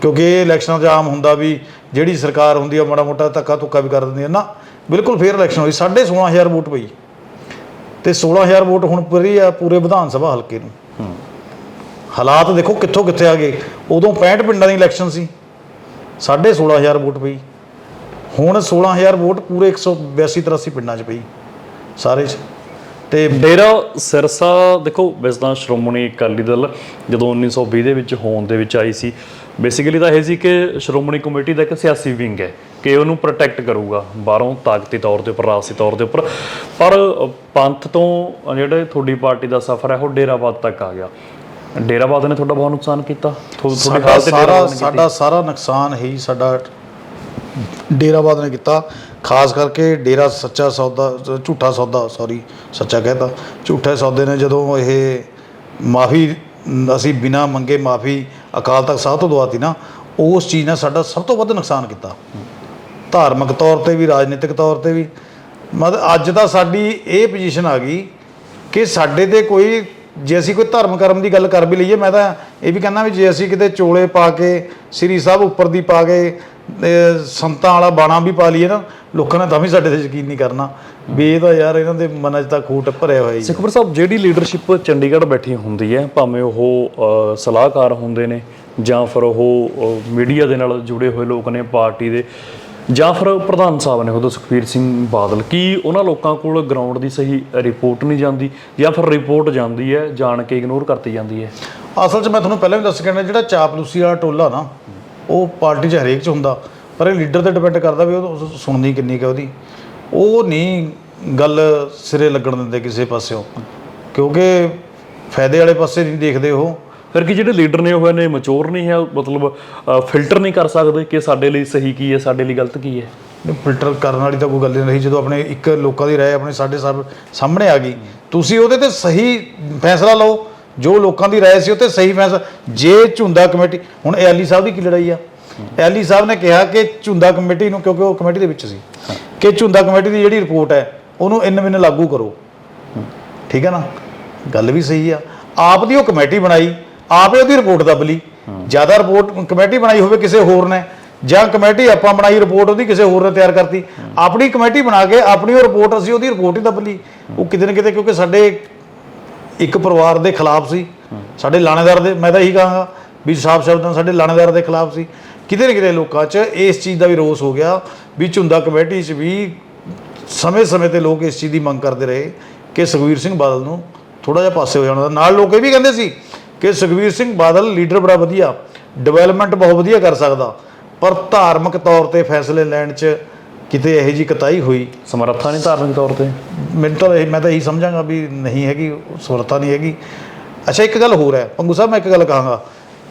ਕਿਉਂਕਿ ਇਹ ਇਲੈਕਸ਼ਨਾਂ 'ਚ ਆਮ ਹੁੰਦਾ ਵੀ ਜਿਹੜੀ ਸਰਕਾਰ ਹੁੰਦੀ ਆ ਮਾੜਾ ਮੋਟਾ ਧੱਕਾ ਧੁੱਕਾ ਵੀ ਕਰ ਦਿੰਦੀ ਹੈ ਨਾ, ਬਿਲਕੁਲ ਫੇਅਰ ਇਲੈਕਸ਼ਨ ਹੋਈ 16500 ਵੋਟ ਪਈ। ਤੇ 16000 ਵੋਟ ਹੁਣ ਪੂਰੀ ਆ ਪੂਰੇ ਵਿਧਾਨ ਸਭਾ ਹਲਕੇ ਨੂੰ। ਹਾਲਾਤ ਦੇਖੋ ਕਿੱਥੋਂ ਕਿੱਥੇ ਆ ਗਏ। ਉਦੋਂ 65 ਪਿੰਡਾਂ ਦੀ ਇਲੈਕਸ਼ਨ ਸੀ। 16500 ਵੋਟ ਪਈ। ਹੁਣ 16000 ਵੋਟ ਪੂਰੇ 182 83 ਪਿੰਡਾਂ 'ਚ ਪਈ। ਸਾਰੇ 'ਚ। ਤੇ ਡੇਰਾ ਸਿਰਸਾ, ਦੇਖੋ ਵੈਸੇ ਤਾਂ ਸ਼੍ਰੋਮਣੀ ਅਕਾਲੀ ਦਲ ਜਦੋਂ 1920 ਦੇ ਵਿੱਚ ਹੋਣ ਦੇ ਵਿੱਚ ਆਈ ਸੀ ਬੇਸਿਕਲੀ ਤਾਂ ਇਹ ਸੀ ਕਿ ਸ਼੍ਰੋਮਣੀ ਕਮੇਟੀ ਦਾ ਇੱਕ ਸਿਆਸੀ ਵਿੰਗ ਹੈ ਕਿ ਉਹਨੂੰ ਪ੍ਰੋਟੈਕਟ ਕਰੂਗਾ ਬਾਹਰੋਂ ਤਾਕਤੀ ਤੌਰ ਤੇ ਉੱਪਰ ਰਾਜਸੀ ਤੌਰ ਦੇ ਉੱਪਰ। ਪਰ ਪੰਥ ਤੋਂ ਜਿਹੜੇ ਤੁਹਾਡੀ ਪਾਰਟੀ ਦਾ ਸਫ਼ਰ ਹੈ, ਉਹ ਡੇਰਾਬਾਦ ਤੱਕ ਆ ਗਿਆ। ਡੇਰਾਬਾਦ ਨੇ ਤੁਹਾਡਾ ਬਹੁਤ ਨੁਕਸਾਨ ਕੀਤਾ। ਤੁਹਾਡੀ ਹਾਲਤ ਤੇ ਸਾਰਾ ਸਾਡਾ ਸਾਰਾ ਨੁਕਸਾਨ ਹੀ ਸਾਡਾ ਡੇਰਾਬਾਦ ਨੇ ਕੀਤਾ। ਖਾਸ ਕਰਕੇ ਡੇਰਾ ਸੱਚਾ ਸੌਦਾ ਝੂਠਾ ਸੌਦਾ ਸੌਰੀ ਸੱਚਾ ਕਹਿਤਾ ਝੂਠੇ ਸੌਦੇ ਨੇ ਜਦੋਂ ਇਹ ਮਾਫੀ ਅਸੀਂ ਬਿਨਾ ਮੰਗੇ ਮਾਫੀ ਅਕਾਲ ਤਖਤ ਸਾਹਿਬ ਤੋਂ ਦਵਾਤੀ ਨਾ ਉਸ ਚੀਜ਼ ਨੇ ਸਾਡਾ ਸਭ ਤੋਂ ਵੱਧ ਨੁਕਸਾਨ ਕੀਤਾ। ਧਾਰਮਿਕ ਤੌਰ ਤੇ ਵੀ ਰਾਜਨੀਤਿਕ ਤੌਰ ਤੇ ਵੀ। ਮਤਲਬ ਅੱਜ ਤਾਂ ਸਾਡੀ ਇਹ ਪੋਜੀਸ਼ਨ ਆ ਗਈ ਕਿ ਸਾਡੇ ਤੇ ਕੋਈ ਜੇ ਅਸੀਂ ਕੋਈ ਧਰਮ ਕਰਮ ਦੀ ਗੱਲ ਕਰ ਵੀ ਲਈਏ, ਮੈਂ ਤਾਂ ਇਹ ਵੀ ਕਹਿੰਦਾ ਵੀ ਜੇ ਅਸੀਂ ਕਿਤੇ ਚੋਲੇ ਪਾ ਕੇ, ਸ੍ਰੀ ਸਾਹਿਬ ਉੱਪਰ ਦੀ ਪਾ ਕੇ ਸੰਤਾਂ ਵਾਲਾ ਬਾਣਾ ਵੀ ਪਾ ਲਈਏ ਨਾ, ਲੋਕਾਂ ਨੇ ਤਾਂ ਵੀ ਸਾਡੇ ਤੇ ਯਕੀਨ ਨਹੀਂ ਕਰਨਾ। ਵੀ ਇਹ ਤਾਂ ਯਾਰ ਇਹਨਾਂ ਦੇ ਮਨਾਂ 'ਚ ਤਾਂ ਖੂਟ ਭਰਿਆ ਹੋਇਆ ਹੀ ਸਿੱਖਪੁਰ ਸਾਹਿਬ, ਜਿਹੜੀ ਲੀਡਰਸ਼ਿਪ ਚੰਡੀਗੜ੍ਹ ਬੈਠੀ ਹੁੰਦੀ ਹੈ, ਭਾਵੇਂ ਉਹ ਸਲਾਹਕਾਰ ਹੁੰਦੇ ਨੇ ਜਾਂ ਫਿਰ ਉਹ ਮੀਡੀਆ ਦੇ ਨਾਲ ਜੁੜੇ ਹੋਏ ਲੋਕ ਨੇ, ਪਾਰਟੀ ਦੇ ਜਾਂ ਫਿਰ ਪ੍ਰਧਾਨ ਸਾਹਿਬ ਨੇ ਉਦੋਂ ਸੁਖਬੀਰ ਸਿੰਘ ਬਾਦਲ ਕੀ ਉਹਨਾਂ ਲੋਕਾਂ ਕੋਲ ਗਰਾਊਂਡ ਦੀ ਸਹੀ ਰਿਪੋਰਟ ਨਹੀਂ ਜਾਂਦੀ ਜਾਂ ਫਿਰ ਰਿਪੋਰਟ ਜਾਂਦੀ ਹੈ, ਜਾਣ ਕੇ ਇਗਨੋਰ ਕਰਤੀ ਜਾਂਦੀ ਹੈ? ਅਸਲ 'ਚ ਮੈਂ ਤੁਹਾਨੂੰ ਪਹਿਲਾਂ ਵੀ ਦੱਸ ਕੇ ਆਇਆ, ਜਿਹੜਾ ਚਾਪਲੂਸੀ ਵਾਲਾ ਟੋਲਾ ਨਾ, ਉਹ ਪਾਰਟੀ 'ਚ ਹਰੇਕ 'ਚ ਹੁੰਦਾ, ਪਰ ਇਹ ਲੀਡਰ ਤੇ ਡਿਪੈਂਡ ਕਰਦਾ ਵੀ ਉਹ ਸੁਣਨੀ ਕਿੰਨੀ ਕੁ ਉਹਦੀ। ਉਹ ਨਹੀਂ ਗੱਲ ਸਿਰੇ ਲੱਗਣ ਦਿੰਦੇ ਕਿਸੇ ਪਾਸਿਓਂ, ਕਿਉਂਕਿ ਫਾਇਦੇ ਵਾਲੇ ਪਾਸੇ ਨਹੀਂ ਦੇਖਦੇ ਉਹ। ਫਿਰ ਕਿ ਜਿਹੜੇ ਲੀਡਰ ਨੇ ਉਹ ਨੇ ਮਚੋਰ ਨਹੀਂ ਹੈ, ਮਤਲਬ ਫਿਲਟਰ ਨਹੀਂ ਕਰ ਸਕਦੇ ਕਿ ਸਾਡੇ ਲਈ ਸਹੀ ਕੀ ਹੈ, ਸਾਡੇ ਲਈ ਗਲਤ ਕੀ ਹੈ? ਫਿਲਟਰ ਕਰਨ ਵਾਲੀ ਤਾਂ ਕੋਈ ਗੱਲ ਨਹੀਂ ਰਹੀ, ਜਦੋਂ ਆਪਣੇ ਇੱਕ ਲੋਕਾਂ ਦੀ ਰਾਏ ਆਪਣੇ ਸਾਡੇ ਸਭ ਸਾਹਮਣੇ ਆ ਗਈ, ਤੁਸੀਂ ਉਹਦੇ ਤੇ ਸਹੀ ਫੈਸਲਾ ਲਓ, ਜੋ ਲੋਕਾਂ ਦੀ ਰਾਏ ਸੀ ਉਹ ਤੇ ਸਹੀ ਫੈਸਲਾ, ਜੇ ਝੁੰਦਾ ਕਮੇਟੀ, ਹੁਣ ਇਹ ਅਲੀ ਸਾਹਿਬ ਦੀ ਕੀ ਲੜਾਈ ਆ? ਇਹ ਅਲੀ ਸਾਹਿਬ ਨੇ ਕਿਹਾ ਕਿ ਝੁੰਦਾ ਕਮੇਟੀ ਨੂੰ, ਕਿਉਂਕਿ ਉਹ ਕਮੇਟੀ ਦੇ ਵਿੱਚ ਸੀ, ਕਿ ਝੁੰਦਾ ਕਮੇਟੀ ਦੀ ਜਿਹੜੀ ਰਿਪੋਰਟ ਹੈ, ਉਹਨੂੰ ਇੰਨ ਮਿੰਨ ਲਾਗੂ ਕਰੋ। ਠੀਕ ਹੈ ਨਾ? ਗੱਲ ਵੀ ਸਹੀ ਆ। ਆਪ ਦੀ ਉਹ ਕਮੇਟੀ ਬਣਾਈ ਆਪੇ ਉਹਦੀ ਰਿਪੋਰਟ ਦੱਬ ਲਈ। ਜ਼ਿਆਦਾ ਰਿਪੋਰਟ ਕਮੇਟੀ ਬਣਾਈ ਹੋਵੇ ਕਿਸੇ ਹੋਰ ਨੇ, ਜਾਂ ਕਮੇਟੀ ਆਪਾਂ ਬਣਾਈ ਰਿਪੋਰਟ ਉਹਦੀ ਕਿਸੇ ਹੋਰ ਨੇ ਤਿਆਰ ਕਰਤੀ। ਆਪਣੀ ਕਮੇਟੀ ਬਣਾ ਕੇ ਆਪਣੀ ਉਹ ਰਿਪੋਰਟ ਅਸੀਂ ਉਹਦੀ ਰਿਪੋਰਟ ਹੀ ਦੱਬ ਲਈ। ਉਹ ਕਿਤੇ ਨਾ ਕਿਤੇ ਕਿਉਂਕਿ ਸਾਡੇ ਇੱਕ ਪਰਿਵਾਰ ਦੇ ਖਿਲਾਫ ਸੀ। ਸਾਡੇ ਲਾਣੇਦਾਰ ਦੇ, ਮੈਂ ਤਾਂ ਇਹੀ ਕਹਾਂਗਾ ਵੀ ਸਾਫ਼ ਸ਼ਬਦਾਂ ਸਾਡੇ ਲਾਣੇਦਾਰ ਦੇ ਖਿਲਾਫ ਸੀ। ਕਿਤੇ ਨਾ ਕਿਤੇ ਲੋਕਾਂ 'ਚ ਇਸ ਚੀਜ਼ ਦਾ ਵੀ ਰੋਸ ਹੋ ਗਿਆ ਵੀ ਝੁੰਦਾ ਕਮੇਟੀ 'ਚ ਵੀ ਸਮੇਂ-ਸਮੇਂ ਤੇ ਲੋਕ ਇਸ ਚੀਜ਼ ਦੀ ਮੰਗ ਕਰਦੇ ਰਹੇ ਕਿ ਸੁਖਵੀਰ ਸਿੰਘ ਬਾਦਲ ਨੂੰ ਥੋੜਾ ਜਿਹਾ ਪਾਸੇ ਹੋ ਜਾਣਾ ਨਾਲ ਲੋਕ ਇਹ ਵੀ ਕਹਿੰਦੇ ਸੀ ਕਿ ਸੁਖਵੀਰ ਸਿੰਘ ਬਾਦਲ ਲੀਡਰ ਬੜਾ ਵਧੀਆ ਡਿਵੈਲਪਮੈਂਟ ਬਹੁਤ ਵਧੀਆ ਕਰ ਸਕਦਾ ਪਰ ਧਾਰਮਿਕ ਤੌਰ ਤੇ ਫੈਸਲੇ ਲੈਣ 'ਚ ਕਿਤੇ ਇਹੋ ਜੀ ਕਤਾਈ ਹੋਈ। ਸਮਰੱਥਾ ਨਹੀਂ ਧਾਰਮਿਕ ਤੌਰ ਤੇ? ਮੈਨੂੰ ਤਾਂ ਇਹ ਮੈਂ ਤਾਂ ਇਹੀ ਸਮਝਾਂਗਾ ਵੀ ਨਹੀਂ ਹੈਗੀ ਸਮਰੱਥਾ ਨਹੀਂ ਹੈਗੀ। ਅੱਛਾ ਇੱਕ ਗੱਲ ਹੋਰ ਹੈ। ਪੰਗੂ ਸਾਹਿਬ ਮੈਂ ਇੱਕ ਗੱਲ ਕਹਾਂਗਾ।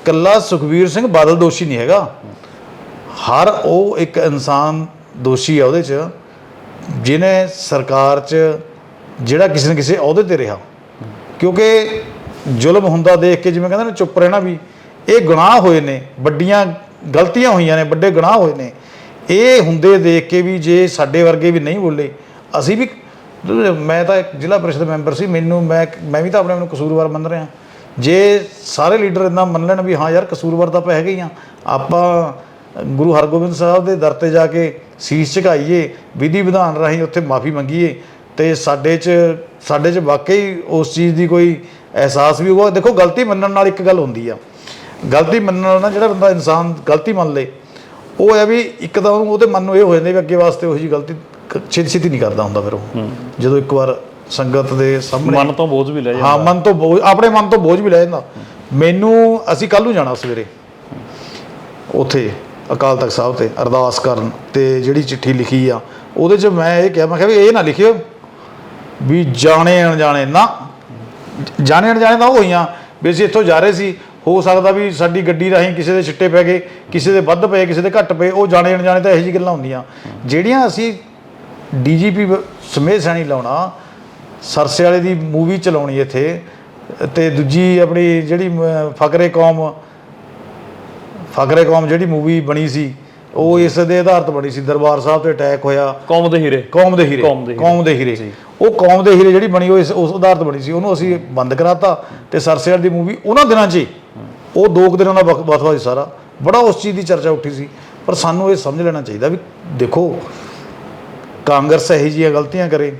ਕੱਲਾ ਸੁਖਵੀਰ ਸਿੰਘ ਬਾਦਲ ਦੋਸ਼ੀ ਨਹੀਂ ਹੈਗਾ। ਹਰ ਉਹ ਇੱਕ ਇਨਸਾਨ ਦੋਸ਼ੀ ਹੈ ਉਹਦੇ 'ਚ ਜਿਹਨੇ ਸਰਕਾਰ 'ਚ ਜਿਹੜਾ ਕਿਸੇ ਨਾ ਕਿਸੇ ਅਹੁਦੇ ਤੇ ਰਿਹਾ। ਕਿਉਂਕਿ ਜ਼ੁਲਮ ਹੁੰਦਾ ਦੇਖ ਕੇ ਜਿਵੇਂ ਕਹਿੰਦੇ ਨੇ ਚੁੱਪ ਰਹਿਣਾ ਵੀ, ਇਹ ਗੁਨਾਹ ਹੋਏ ਨੇ, ਵੱਡੀਆਂ ਗਲਤੀਆਂ ਹੋਈਆਂ ਨੇ, ਵੱਡੇ ਗੁਨਾਹ ਹੋਏ ਨੇ। ਇਹ ਹੁੰਦੇ ਦੇਖ ਕੇ ਵੀ ਜੇ ਸਾਡੇ ਵਰਗੇ ਵੀ ਨਹੀਂ ਬੋਲੇ, ਅਸੀਂ ਵੀ ਮੈਂ ਤਾਂ ਇੱਕ ਜ਼ਿਲ੍ਹਾ ਪ੍ਰੀਸ਼ਦ ਮੈਂਬਰ ਸੀ, ਮੈਨੂੰ ਮੈਂ ਮੈਂ ਵੀ ਤਾਂ ਆਪਣੇ ਆਪ ਨੂੰ ਕਸੂਰਵਾਰ ਮੰਨ ਰਿਹਾ। ਜੇ ਸਾਰੇ ਲੀਡਰ ਇੰਨਾ ਮੰਨ ਲੈਣ ਵੀ ਹਾਂ ਯਾਰ ਕਸੂਰਵਾਰ ਤਾਂ ਆਪਾਂ ਹੈਗੇ ਹੀ ਆ, ਆਪਾਂ ਗੁਰੂ ਹਰਗੋਬਿੰਦ ਸਾਹਿਬ ਦੇ ਦਰ ਤੇ ਜਾ ਕੇ ਸੀਸ ਝੁਕਾਈਏ, ਵਿਧੀ ਵਿਧਾਨ ਰਾਹੀਂ ਉੱਥੇ ਮਾਫੀ ਮੰਗੀਏ, ਤੇ ਸਾਡੇ 'ਚ ਸਾਡੇ 'ਚ ਵਾਕਈ ਉਸ ਚੀਜ਼ ਦੀ ਕੋਈ ਅਹਿਸਾਸ ਵੀ ਹੋਊਗਾ ਦੇਖੋ ਗਲਤੀ ਮੰਨਣ ਨਾਲ ਇੱਕ ਗੱਲ ਹੁੰਦੀ ਆ। ਗਲਤੀ ਮੰਨਣ ਨਾਲ ਨਾ ਜਿਹੜਾ ਬੰਦਾ ਇਨਸਾਨ ਗਲਤੀ ਮੰਨ ਲੇ ਉਹ ਹੈ ਵੀ ਇੱਕ ਤਾਂ ਉਹਦੇ ਮਨ ਨੂੰ ਇਹ ਹੋ ਜਾਂਦਾ ਵੀ ਅੱਗੇ ਵਾਸਤੇ ਉਹੀ ਜਿਹੀ ਗਲਤੀ ਛੇਤੀ ਛੇਤੀ ਨਹੀਂ ਕਰਦਾ ਹੁੰਦਾ ਫਿਰ ਉਹ। ਜਦੋਂ ਇੱਕ ਵਾਰ ਸੰਗਤ ਦੇ ਸਾਹਮਣੇ ਮਨ ਤੋਂ ਬੋਝ ਵੀ ਲੈ ਜਾਂਦਾ। ਹਾਂ ਮਨ ਤੋਂ ਬੋਝ ਆਪਣੇ ਮਨ ਤੋਂ ਬੋਝ ਵੀ ਲੈ ਜਾਂਦਾ। ਮੈਨੂੰ ਅਸੀਂ ਕੱਲ ਨੂੰ ਜਾਣਾ ਸਵੇਰੇ। ਉਥੇ ਅਕਾਲ ਤਖਤ ਸਾਹਿਬ ਤੇ ਅਰਦਾਸ ਕਰਨ ਤੇ ਜਿਹੜੀ ਚਿੱਠੀ ਲਿਖੀ ਆ ਉਹਦੇ 'ਚ ਮੈਂ ਇਹ ਕਿਹਾ ਮੈਂ ਕਿਹਾ ਵੀ ਇਹ ਨਾ ਲਿਖਿਓ ਵੀ ਜਾਣੇ ਅਣਜਾਣੇ ਨਾ ਜਾਣੇ ਅਣਜਾਣੇ ਤਾਂ ਉਹ ਹੋਈਆਂ ਵੀ ਅਸੀਂ ਇੱਥੋਂ ਜਾ ਰਹੇ ਸੀ, ਹੋ ਸਕਦਾ ਵੀ ਸਾਡੀ ਗੱਡੀ ਰਾਹੀਂ ਕਿਸੇ ਦੇ ਛਿੱਟੇ ਪੈ ਗਏ, ਕਿਸੇ ਦੇ ਵੱਧ ਪਏ, ਕਿਸੇ ਦੇ ਘੱਟ ਪਏ, ਉਹ ਜਾਣੇ ਅਣਜਾਣੇ ਤਾਂ ਇਹੋ ਜਿਹੀ ਗੱਲਾਂ ਹੁੰਦੀਆਂ। ਜਿਹੜੀਆਂ ਅਸੀਂ ਡੀਜੀਪੀ ਸਮੇਤ ਸੈਣੀ ਲਾਉਣਾ, ਸਰਸੇ ਵਾਲੇ ਦੀ ਮੂਵੀ ਚਲਾਉਣੀ ਇੱਥੇ, ਤੇ ਦੂਜੀ ਆਪਣੀ ਜਿਹੜੀ ਫਕਰੇ ਕੌਮ ਫਕਰੇ ਕੌਮ ਜਿਹੜੀ ਮੂਵੀ ਬਣੀ ਸੀ ਉਹ ਇਸ ਦੇ ਆਧਾਰਿਤ ਬਣੀ ਸੀ ਦਰਬਾਰ ਸਾਹਿਬ ਤੇ ਅਟੈਕ ਹੋਇਆ। ਕੌਮ ਦੇ ਹੀਰੇ। ਕੌਮ ਦੇ ਹੀਰੇ ਕੌਮ ਦੇ ਹੀਰੇ। ਦੇ ਉਹ ਕੌਮ ਦੇ ਹੀਰੇ ਜਿਹੜੀ ਬਣੀ ਉਹ ਇਸ ਉਸ ਆਧਾਰਿਤ ਬਣੀ ਸੀ। ਉਹਨੂੰ ਅਸੀਂ ਬੰਦ ਕਰਾਤਾ ਤੇ ਸਰਸੇਰ ਦੀ ਮੂਵੀ ਉਹਨਾਂ ਦਿਨਾਂ 'ਚ ਉਹ ਦੋ ਕੁ ਦਿਨਾਂ ਦਾ ਵਕਫਾ ਸੀ ਸਾਰਾ। ਬੜਾ ਉਸ ਚੀਜ਼ ਦੀ ਚਰਚਾ ਉੱਠੀ ਸੀ। ਪਰ ਸਾਨੂੰ ਇਹ ਸਮਝ ਲੈਣਾ ਚਾਹੀਦਾ ਵੀ ਦੇਖੋ ਕਾਂਗਰਸ ਇਹੋ ਜਿਹੀਆਂ ਗਲਤੀਆਂ ਕਰੇ।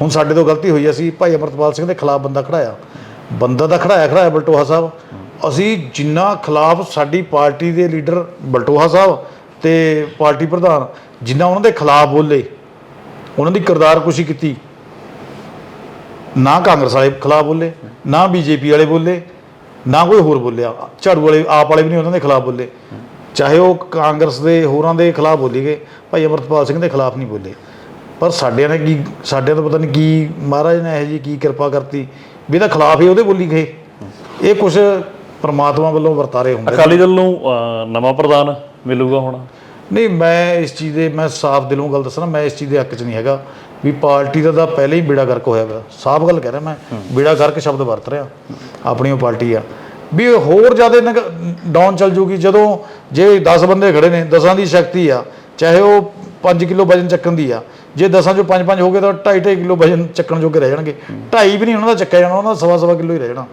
ਹੁਣ ਸਾਡੇ ਤੋਂ ਗਲਤੀ ਹੋਈ ਅਸੀਂ ਭਾਈ ਅਮਰਤਪਾਲ ਸਿੰਘ ਦੇ ਖਿਲਾਫ ਬੰਦਾ ਖੜਾਇਆ। ਬੰਦਾ ਤਾਂ ਖੜਾਇਆ ਖੜਾਇਆ ਬਲਟੋਹਾ ਸਾਹਿਬ। ਅਸੀਂ ਜਿੰਨਾ ਖਿਲਾਫ ਸਾਡੀ ਪਾਰਟੀ ਦੇ ਲੀਡਰ ਬਲਟੋਹਾ ਸਾਹਿਬ ਤੇ ਪਾਰਟੀ ਪ੍ਰਧਾਨ ਜਿੰਨਾ ਉਹਨਾਂ ਦੇ ਖਿਲਾਫ ਬੋਲੇ, ਉਹਨਾਂ ਦੀ ਕਿਰਦਾਰਕੁਸ਼ੀ ਕੀਤੀ, ਨਾ ਕਾਂਗਰਸ ਵਾਲੇ ਖਿਲਾਫ ਬੋਲੇ, ਨਾ ਬੀਜੇਪੀ ਵਾਲੇ ਬੋਲੇ, ਨਾ ਕੋਈ ਹੋਰ ਬੋਲਿਆ, ਝਾੜੂ ਵਾਲੇ, ਆਪ ਵਾਲੇ ਵੀ ਨਹੀਂ ਉਹਨਾਂ ਦੇ ਖਿਲਾਫ ਬੋਲੇ। ਚਾਹੇ ਉਹ ਕਾਂਗਰਸ ਦੇ ਹੋਰਾਂ ਦੇ ਖਿਲਾਫ ਬੋਲੀ ਗਏ, ਭਾਈ ਅਮਰਤਪਾਲ ਸਿੰਘ ਦੇ ਖਿਲਾਫ ਨਹੀਂ ਬੋਲੇ। ਪਰ ਸਾਡਿਆਂ ਨੇ ਕੀ, ਸਾਡਿਆਂ ਤੋਂ ਪਤਾ ਨਹੀਂ ਕੀ, ਮਹਾਰਾਜ ਨੇ ਇਹ ਜੀ ਕੀ ਕਿਰਪਾ ਕਰਤੀ ਵੀ ਇਹਦਾ ਖਿਲਾਫ ਹੀ ਉਹਦੇ ਬੋਲੀ ਗਏ। ਇਹ ਕੁਝ ਪਰਮਾਤਮਾ ਵੱਲੋਂ ਵਰਤਾਰੇ ਹੁੰਦੇ ਅਕਾਲੀ ਦਲ ਨੂੰ ਨਵਾਂ ਪ੍ਰਧਾਨ ਮਿਲੂਗਾ ਹੁਣ? ਨਹੀਂ ਮੈਂ ਇਸ ਚੀਜ਼ ਦੇ ਮੈਂ ਸਾਫ਼ ਦਿਲੋਂ ਗੱਲ ਦੱਸਣਾ ਮੈਂ ਇਸ ਚੀਜ਼ ਦੇ ਹੱਕ 'ਚ ਨਹੀਂ ਹੈਗਾ ਵੀ ਪਾਰਟੀ ਦਾ ਤਾਂ ਪਹਿਲੇ ਹੀ ਬੇੜਾ ਗਰਕ ਹੋਇਆ ਹੋਇਆ ਸਾਫ਼ ਗੱਲ ਕਹਿ ਰਿਹਾ ਮੈਂ ਬੇੜਾ ਗਰਕ ਸ਼ਬਦ ਵਰਤ ਰਿਹਾ ਆਪਣੀ ਉਹ ਪਾਰਟੀ ਆ। ਵੀ ਹੋਰ ਜ਼ਿਆਦਾ ਡਾਊਨ ਚੱਲ ਜੂਗੀ ਜਦੋਂ ਜੇ 10 ਬੰਦੇ ਖੜੇ ਨੇ 10ਾਂ ਦੀ ਸ਼ਕਤੀ ਆ ਚਾਹੇ ਉਹ 5 ਕਿਲੋ ਵਜਨ ਚੱਕਣ ਦੀ ਆ ਜੇ 10ਾਂ ਚੋਂ 5-5 ਹੋ ਗਏ ਤਾਂ 2.5 ਕਿਲੋ ਵਜਨ ਚੱਕਣ ਜੋਗੇ ਰਹਿ ਜਾਣਗੇ। 2.5 ਵੀ ਨਹੀਂ ਉਹਨਾਂ ਦਾ ਚੱਕਿਆ ਜਾਣਾ ਉਹਨਾਂ ਦਾ ਸਵਾ ਸਵਾ ਕਿਲੋ ਹੀ ਰਹਿ ਜਾਣਾ।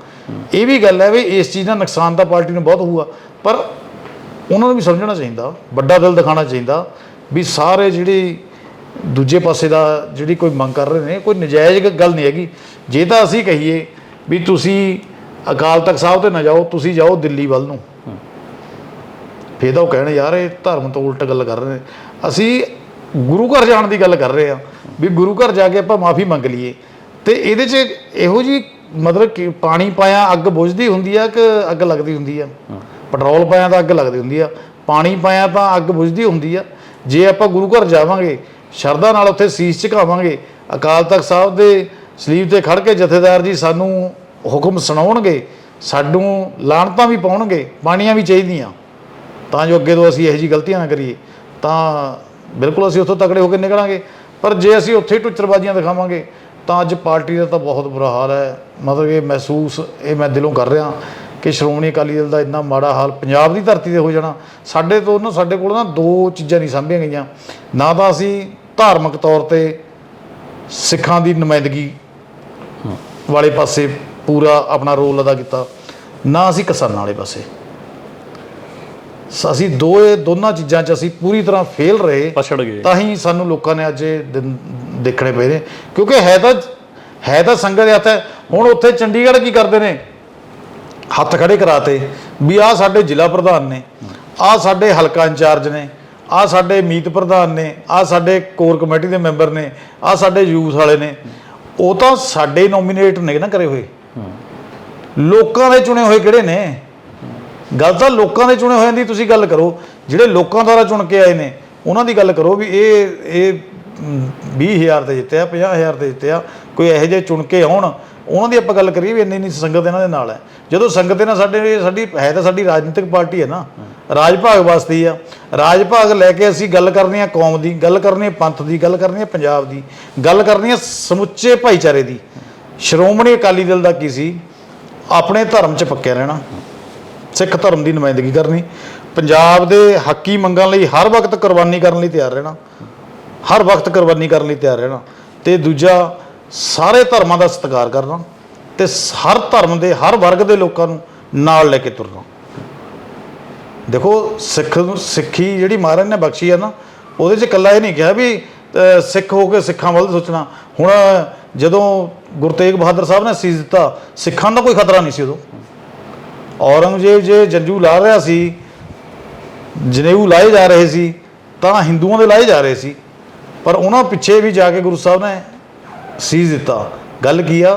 ਇਹ ਵੀ ਗੱਲ ਹੈ ਵੀ ਇਸ ਚੀਜ਼ ਦਾ ਨੁਕਸਾਨ ਤਾਂ ਪਾਰਟੀ ਨੂੰ ਬਹੁਤ ਹੋਊਗਾ ਪਰ ਉਹਨਾਂ ਨੂੰ ਵੀ ਸਮਝਣਾ ਚਾਹੀਦਾ, ਵੱਡਾ ਦਿਲ ਦਿਖਾਣਾ ਚਾਹੀਦਾ ਵੀ ਸਾਰੇ ਜਿਹੜੀ ਦੂਜੇ ਪਾਸੇ ਦਾ ਜਿਹੜੀ ਕੋਈ ਮੰਗ ਕਰ ਰਹੇ ਨੇ, ਕੋਈ ਨਜਾਇਜ਼ ਗੱਲ ਨਹੀਂ ਹੈਗੀ। ਜੇ ਤਾਂ ਅਸੀਂ ਕਹੀਏ ਵੀ ਤੁਸੀਂ ਅਕਾਲ ਤਖਤ ਸਾਹਿਬ ਤੇ ਨਾ ਜਾਓ, ਤੁਸੀਂ ਜਾਓ ਦਿੱਲੀ ਵੱਲ ਨੂੰ। ਫੇਰ ਤਾਂ ਉਹ ਕਹਿਣ, ਯਾਰ ਇਹ ਧਰਮ ਤੋਂ ਉਲਟ ਗੱਲ ਕਰ ਰਹੇ ਨੇ। ਅਸੀਂ ਗੁਰੂ ਘਰ ਜਾਣ ਦੀ ਗੱਲ ਕਰ ਰਹੇ ਆ ਵੀ ਗੁਰੂ ਘਰ ਜਾ ਕੇ ਆਪਾਂ ਮਾਫੀ ਮੰਗ ਲਈਏ। ਤੇ ਇਹਦੇ 'ਚ ਇਹੋ ਜੀ ਮਤਲਬ ਕਿ ਪਾਣੀ ਪਾਇਆ, ਅੱਗ ਬੁਝਦੀ ਹੁੰਦੀ ਆ ਕਿ ਅੱਗ ਲੱਗਦੀ ਹੁੰਦੀ ਆ? ਪੈਟਰੋਲ ਪਾਇਆ ਤਾਂ ਅੱਗ ਲੱਗਦੀ ਹੁੰਦੀ ਆ, ਪਾਣੀ ਪਾਇਆ ਤਾਂ ਅੱਗ ਬੁਝਦੀ ਹੁੰਦੀ ਆ। ਜੇ ਆਪਾਂ ਗੁਰੂ ਘਰ ਜਾਵਾਂਗੇ, ਸ਼ਰਧਾ ਨਾਲ ਉੱਥੇ ਸੀਸ ਝੁਕਾਵਾਂਗੇ, ਅਕਾਲ ਤਖਤ ਸਾਹਿਬ ਦੇ ਸਲੀਬ ਤੇ ਖੜ ਕੇ ਜਥੇਦਾਰ ਜੀ ਸਾਨੂੰ ਹੁਕਮ ਸੁਣਾਉਣਗੇ ਸਾਨੂੰ ਲਾਣਤਾਂ ਵੀ ਪਾਉਣਗੇ, ਬਾਣੀਆਂ ਵੀ ਚਾਹੀਦੀਆਂ। ਤਾਂ ਜੋ ਅੱਗੇ ਤੋਂ ਅਸੀਂ ਇਹੋ ਜਿਹੀ ਗਲਤੀਆਂ ਨਾ ਕਰੀਏ, ਤਾਂ ਬਿਲਕੁਲ ਅਸੀਂ ਉੱਥੋਂ ਤਕੜੇ ਹੋ ਕੇ ਨਿਕਲਾਂਗੇ। ਪਰ ਜੇ ਅਸੀਂ ਉੱਥੇ ਟੁੱਚਰਬਾਜ਼ੀਆਂ ਦਿਖਾਵਾਂਗੇ, ਤਾਂ ਅੱਜ ਪਾਰਟੀ ਦਾ ਤਾਂ ਬਹੁਤ ਬੁਰਾ ਹਾਲ ਹੈ। ਮਤਲਬ ਇਹ ਮਹਿਸੂਸ, ਇਹ ਮੈਂ ਦਿਲੋਂ ਕਰ ਰਿਹਾ। ਕਿ ਸ਼੍ਰੋਮਣੀ ਅਕਾਲੀ ਦਲ ਦਾ ਇੰਨਾ ਮਾੜਾ ਹਾਲ ਪੰਜਾਬ ਦੀ ਧਰਤੀ ਤੇ ਹੋ ਜਾਣਾ ਸਾਡੇ ਤੋਂ ਨਾ ਸਾਡੇ ਕੋਲ ਨਾ ਦੋ ਚੀਜ਼ਾਂ ਨਹੀਂ ਸਾਂਭੀਆਂ ਗਈਆਂ। ਨਾ ਤਾਂ ਅਸੀਂ ਧਾਰਮਿਕ ਤੌਰ ਤੇ ਸਿੱਖਾਂ ਦੀ ਨੁਮਾਇੰਦਗੀ ਵਾਲੇ ਪਾਸੇ ਪੂਰਾ ਆਪਣਾ ਰੋਲ ਅਦਾ ਕੀਤਾ ਨਾ ਅਸੀਂ ਕਿਸਾਨਾਂ ਵਾਲੇ ਪਾਸੇ। ਸ- ਅਸੀਂ ਦੋਏ ਦੋਨਾਂ ਚੀਜ਼ਾਂ 'ਚ ਅਸੀਂ ਪੂਰੀ ਤਰ੍ਹਾਂ ਫੇਲ ਰਹੇ ਪਛੜ ਗਏ। ਤਾਂ ਹੀ ਸਾਨੂੰ ਲੋਕਾਂ ਨੇ ਅੱਜ ਇਹ ਦਿਨ ਦੇਖਣੇ ਪਏ ਨੇ। ਕਿਉਂਕਿ ਹੈ ਤਾਂ ਹੈ ਤਾਂ ਸੰਗਤ ਦੇ ਹੱਥ ਹੈ। ਹੁਣ ਉੱਥੇ ਚੰਡੀਗੜ੍ਹ ਕੀ ਕਰਦੇ ਨੇ? ਹੱਥ ਖੜੇ ਕਰਾਤੇ ਵੀ ਆਹ ਸਾਡੇ ਜ਼ਿਲ੍ਹਾ ਪ੍ਰਧਾਨ ਨੇ ਆਹ ਸਾਡੇ ਹਲਕਾ ਇੰਚਾਰਜ ਨੇ ਆਹ ਸਾਡੇ ਮੀਤ ਪ੍ਰਧਾਨ ਨੇ ਆ ਸਾਡੇ ਕੋਰ ਕਮੇਟੀ ਦੇ ਮੈਂਬਰ ਨੇ ਆਹ ਸਾਡੇ ਯੂਥ ਵਾਲੇ ਨੇ ਉਹ ਤਾਂ ਸਾਡੇ ਨੋਮੀਨੇਟ ਨੇ ਨਾ ਕਰੇ ਹੋਏ। ਲੋਕਾਂ ਦੇ ਚੁਣੇ ਹੋਏ ਕਿਹੜੇ ਨੇ? ਗੱਲ ਤਾਂ ਲੋਕਾਂ ਦੇ ਚੁਣੇ ਹੋਇਆਂ ਦੀ ਤੁਸੀਂ ਗੱਲ ਕਰੋ ਜਿਹੜੇ ਲੋਕਾਂ ਦੁਆਰਾ ਚੁਣ ਕੇ ਆਏ ਨੇ ਉਹਨਾਂ ਦੀ ਗੱਲ ਕਰੋ ਵੀ ਇਹ ਇਹ ਮ, 20000 ਤੇ ਜਿੱਤਿਆ 50000 ਤੇ ਜਿੱਤਿਆ ਕੋਈ ਇਹੋ ਜਿਹੇ ਚੁਣ ਕੇ ਆਉਣ ਉਹਨਾਂ ਦੀ ਆਪਾਂ ਗੱਲ ਕਰੀਏ ਵੀ ਇੰਨੀ ਨਹੀਂ ਸੰਗਤ ਇਹਨਾਂ ਦੇ ਨਾਲ ਹੈ। ਜਦੋਂ ਸੰਗਤ ਇਹਨਾਂ ਸਾਡੇ ਸਾਡੀ, ਹੈ ਤਾਂ ਸਾਡੀ ਰਾਜਨੀਤਿਕ ਪਾਰਟੀ ਹੈ ਨਾ। ਰਾਜ ਭਾਗ ਵਾਸਤੇ ਹੀ ਆ। ਰਾਜ ਭਾਗ ਲੈ ਕੇ ਅਸੀਂ ਗੱਲ ਕਰਨੀ ਆ ਕੌਮ ਦੀ, ਗੱਲ ਕਰਨੀ ਆ ਪੰਥ ਦੀ, ਗੱਲ ਕਰਨੀ ਆ ਪੰਜਾਬ ਦੀ, ਗੱਲ ਕਰਨੀ ਆ ਸਮੁੱਚੇ ਭਾਈਚਾਰੇ ਦੀ। ਸ਼੍ਰੋਮਣੀ ਅਕਾਲੀ ਦਲ ਦਾ ਕੀ ਸੀ? ਆਪਣੇ ਧਰਮ 'ਚ ਪੱਕਿਆ ਰਹਿਣਾ। ਸਿੱਖ ਧਰਮ ਦੀ ਨੁਮਾਇੰਦਗੀ ਕਰਨੀ। ਪੰਜਾਬ ਦੇ ਹੱਕੀ ਮੰਗਾਂ ਲਈ ਹਰ ਵਕਤ ਕੁਰਬਾਨੀ ਕਰਨ ਲਈ ਤਿਆਰ ਰਹਿਣਾ। ਹਰ ਵਕਤ ਕੁਰਬਾਨੀ ਕਰਨ ਲਈ ਤਿਆਰ ਰਹਿਣਾ। ਤੇ ਦੂਜਾ ਸਾਰੇ ਧਰਮਾਂ ਦਾ ਸਤਿਕਾਰ ਕਰਨਾ ਤੇ ਹਰ ਧਰਮ ਦੇ ਹਰ ਵਰਗ ਦੇ ਲੋਕਾਂ ਨੂੰ ਨਾਲ ਲੈ ਕੇ ਤੁਰਨਾ ਦੇਖੋ ਸਿੱਖ ਨੂੰ ਸਿੱਖੀ ਜਿਹੜੀ ਮਹਾਰਾਜ ਨੇ ਬਖਸ਼ੀ ਆ ਨਾ ਉਹਦੇ 'ਚ ਇਕੱਲਾ ਇਹ ਨਹੀਂ ਕਿਹਾ ਵੀ ਅ, ਸਿੱਖ ਹੋ ਕੇ ਸਿੱਖਾਂ ਵੱਲ ਸੋਚਣਾ। ਹੁਣ ਜਦੋਂ ਗੁਰੂ ਤੇਗ ਬਹਾਦਰ ਸਾਹਿਬ ਨੇ ਸੀਸ ਦਿੱਤਾ ਸਿੱਖਾਂ ਦਾ ਕੋਈ ਖਤਰਾ ਨਹੀਂ ਸੀ ਉਦੋਂ। ਔਰੰਗਜ਼ੇਬ ਜੇ ਜੰਜੂ ਲਾ ਰਿਹਾ ਸੀ ਜਨੇਊ ਲਾਏ ਜਾ ਰਹੇ ਸੀ ਤਾਂ ਹਿੰਦੂਆਂ ਦੇ ਲਾਏ ਜਾ ਰਹੇ ਸੀ। ਪਰ ਉਹਨਾਂ ਪਿੱਛੇ ਵੀ ਜਾ ਕੇ ਗੁਰੂ ਸਾਹਿਬ ਨੇ ਸੀਸ ਦਿੱਤਾ। ਗੱਲ ਕੀ ਆ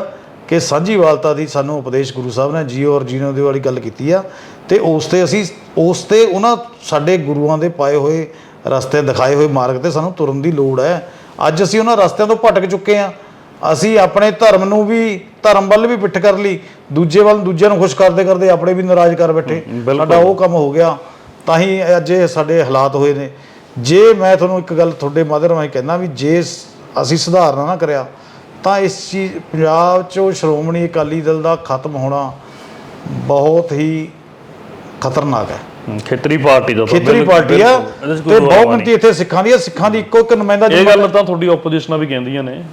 ਕਿ ਸਾਂਝੀਵਾਲਤਾ ਦੀ ਸਾਨੂੰ ਉਪਦੇਸ਼ ਗੁਰੂ ਸਾਹਿਬ ਨੇ ਜੀਓ ਔਰ ਜੀਨੋ ਦੀ ਵਾਲੀ ਗੱਲ ਕੀਤੀ ਆ ਤੇ ਉਸ ਤੇ ਅਸੀਂ ਉਸ ਤੇ ਉਹਨਾਂ ਸਾਡੇ ਗੁਰੂਆਂ ਦੇ ਪਾਏ ਹੋਏ ਰਸਤੇ ਦਿਖਾਏ ਹੋਏ ਮਾਰਗ ਤੇ ਸਾਨੂੰ ਤੁਰਨ ਦੀ ਲੋੜ ਹੈ। ਅੱਜ ਅਸੀਂ ਉਹਨਾਂ ਰਸਤਿਆਂ ਤੋਂ ਭਟਕ ਚੁੱਕੇ ਆ। ਅਸੀਂ ਆਪਣੇ ਧਰਮ ਨੂੰ ਵੀ ਧਰਮ ਵੱਲ ਵੀ ਪਿੱਠ ਕਰ ਲਈ। ਦੂਜੇ ਵੱਲ ਦੂਜਿਆਂ ਨੂੰ ਖੁਸ਼ ਕਰਦੇ ਕਰਦੇ ਆਪਣੇ ਵੀ ਨਾਰਾਜ਼ ਕਰ ਬੈਠੇ। ਸਾਡਾ ਉਹ ਕੰਮ ਹੋ ਗਿਆ। ਤਾਂ ਹੀ ਅੱਜ ਇਹ ਸਾਡੇ ਹਾਲਾਤ ਹੋਏ ਨੇ। ਜੇ ਮੈਂ ਤੁਹਾਨੂੰ ਇੱਕ ਗੱਲ ਤੁਹਾਡੇ ਮਾਧਿਅਮ ਰਾਹੀਂ ਕਹਿੰਦਾ ਵੀ ਜੇ ਅਸੀਂ ਸੁਧਾਰਨਾ ਨਾ ਕਰਿਆ ਤਾਂ ਇਸ ਚੀਜ਼ ਪੰਜਾਬ 'ਚੋਂ ਸ਼੍ਰੋਮਣੀ ਅਕਾਲੀ ਦਲ ਦਾ ਖਤਮ ਹੋਣਾ ਬਹੁਤ ਹੀ ਖਤਰਨਾਕ ਹੈ। ਖੇਤਰੀ ਪਾਰਟੀ ਦਾ ਖੇਤਰੀ ਬਿਲਕੁਲ- ਪਾਰਟੀ ਆ ਤੇ ਰੌਲਾ ਬਹੁਤ ਨਹੀਂ। ਗਿਣਤੀ ਇੱਥੇ ਸਿੱਖਾਂ ਦੀ ਆ ਸਿੱਖਾਂ ਦੀ ਇੱਕੋ ਇੱਕ ਨੁਮਾਇੰਦਾ ਇਹ ਗੱਲ ਤਾਂ ਤੁਹਾਡੀ ਆਪੋਜੀਸ਼ਨਾਂ ਵੀ ਕਹਿੰਦੀਆਂ ਨੇ।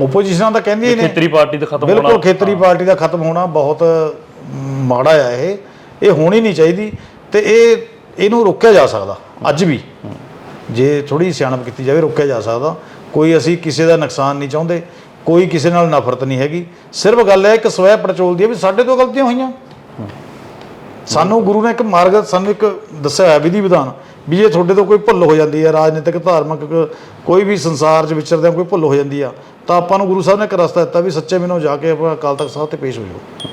ਓਪੋਜੀਸ਼ਨਾਂ ਤਾਂ ਕਹਿੰਦੀ ਹੀ ਨੇ। ਖੇਤਰੀ ਪਾਰਟੀ ਦਾ ਖਤਮ ਹੋਣਾ ਬਿਲਕੁਲ ਖੇਤਰੀ ਪਾਰਟੀ ਦਾ ਖਤਮ ਹੋਣਾ ਬਹੁਤ ਮਾੜਾ ਆ ਇਹ। ਇਹ ਹੋਣੀ ਨਹੀਂ ਚਾਹੀਦੀ ਤੇ ਇਹ ਇਹਨੂੰ ਰੋਕਿਆ ਜਾ ਸਕਦਾ ਅੱਜ ਵੀ। ਜੇ ਥੋੜੀ ਸਿਆਣਪ ਕੀਤੀ ਜਾਵੇ ਰੋਕਿਆ ਜਾ ਸਕਦਾ। ਕੋਈ ਅਸੀਂ ਕਿਸੇ ਦਾ ਨੁਕਸਾਨ ਨਹੀਂ ਚਾਹੁੰਦੇ ਕੋਈ ਕਿਸੇ ਨਾਲ ਨਫ਼ਰਤ ਨਹੀਂ ਹੈਗੀ। ਸਿਰਫ ਗੱਲ ਹੈ ਇੱਕ ਸਵੈ ਪੜਚੋਲ ਦੀ ਹੈ ਵੀ ਸਾਡੇ ਤੋਂ ਗਲਤੀਆਂ ਹੋਈਆਂ। ਸਾਨੂੰ ਗੁਰੂ ਨੇ ਇੱਕ ਮਾਰਗ ਸਾਨੂੰ ਇੱਕ ਦੱਸਿਆ ਹੋਇਆ ਵਿਧੀ ਵਿਧਾਨ ਵੀ ਜੇ ਤੁਹਾਡੇ ਤੋਂ ਕੋਈ ਭੁੱਲ ਹੋ ਜਾਂਦੀ ਹੈ ਰਾਜਨੀਤਿਕ ਧਾਰਮਿਕ ਕੋਈ ਵੀ ਸੰਸਾਰ 'ਚ ਵਿਚਰਦਿਆਂ ਕੋਈ ਭੁੱਲ ਹੋ ਜਾਂਦੀ ਆ ਤਾਂ ਆਪਾਂ ਨੂੰ ਗੁਰੂ ਸਾਹਿਬ ਨੇ ਇੱਕ ਰਸਤਾ ਦਿੱਤਾ ਵੀ ਸੱਚੇ ਮਨੋਂ ਜਾ ਕੇ ਆਪਣਾ ਅਕਾਲ ਤਖਤ ਸਾਹਿਬ ਤੇ ਪੇਸ਼ ਹੋ ਜਾਓ।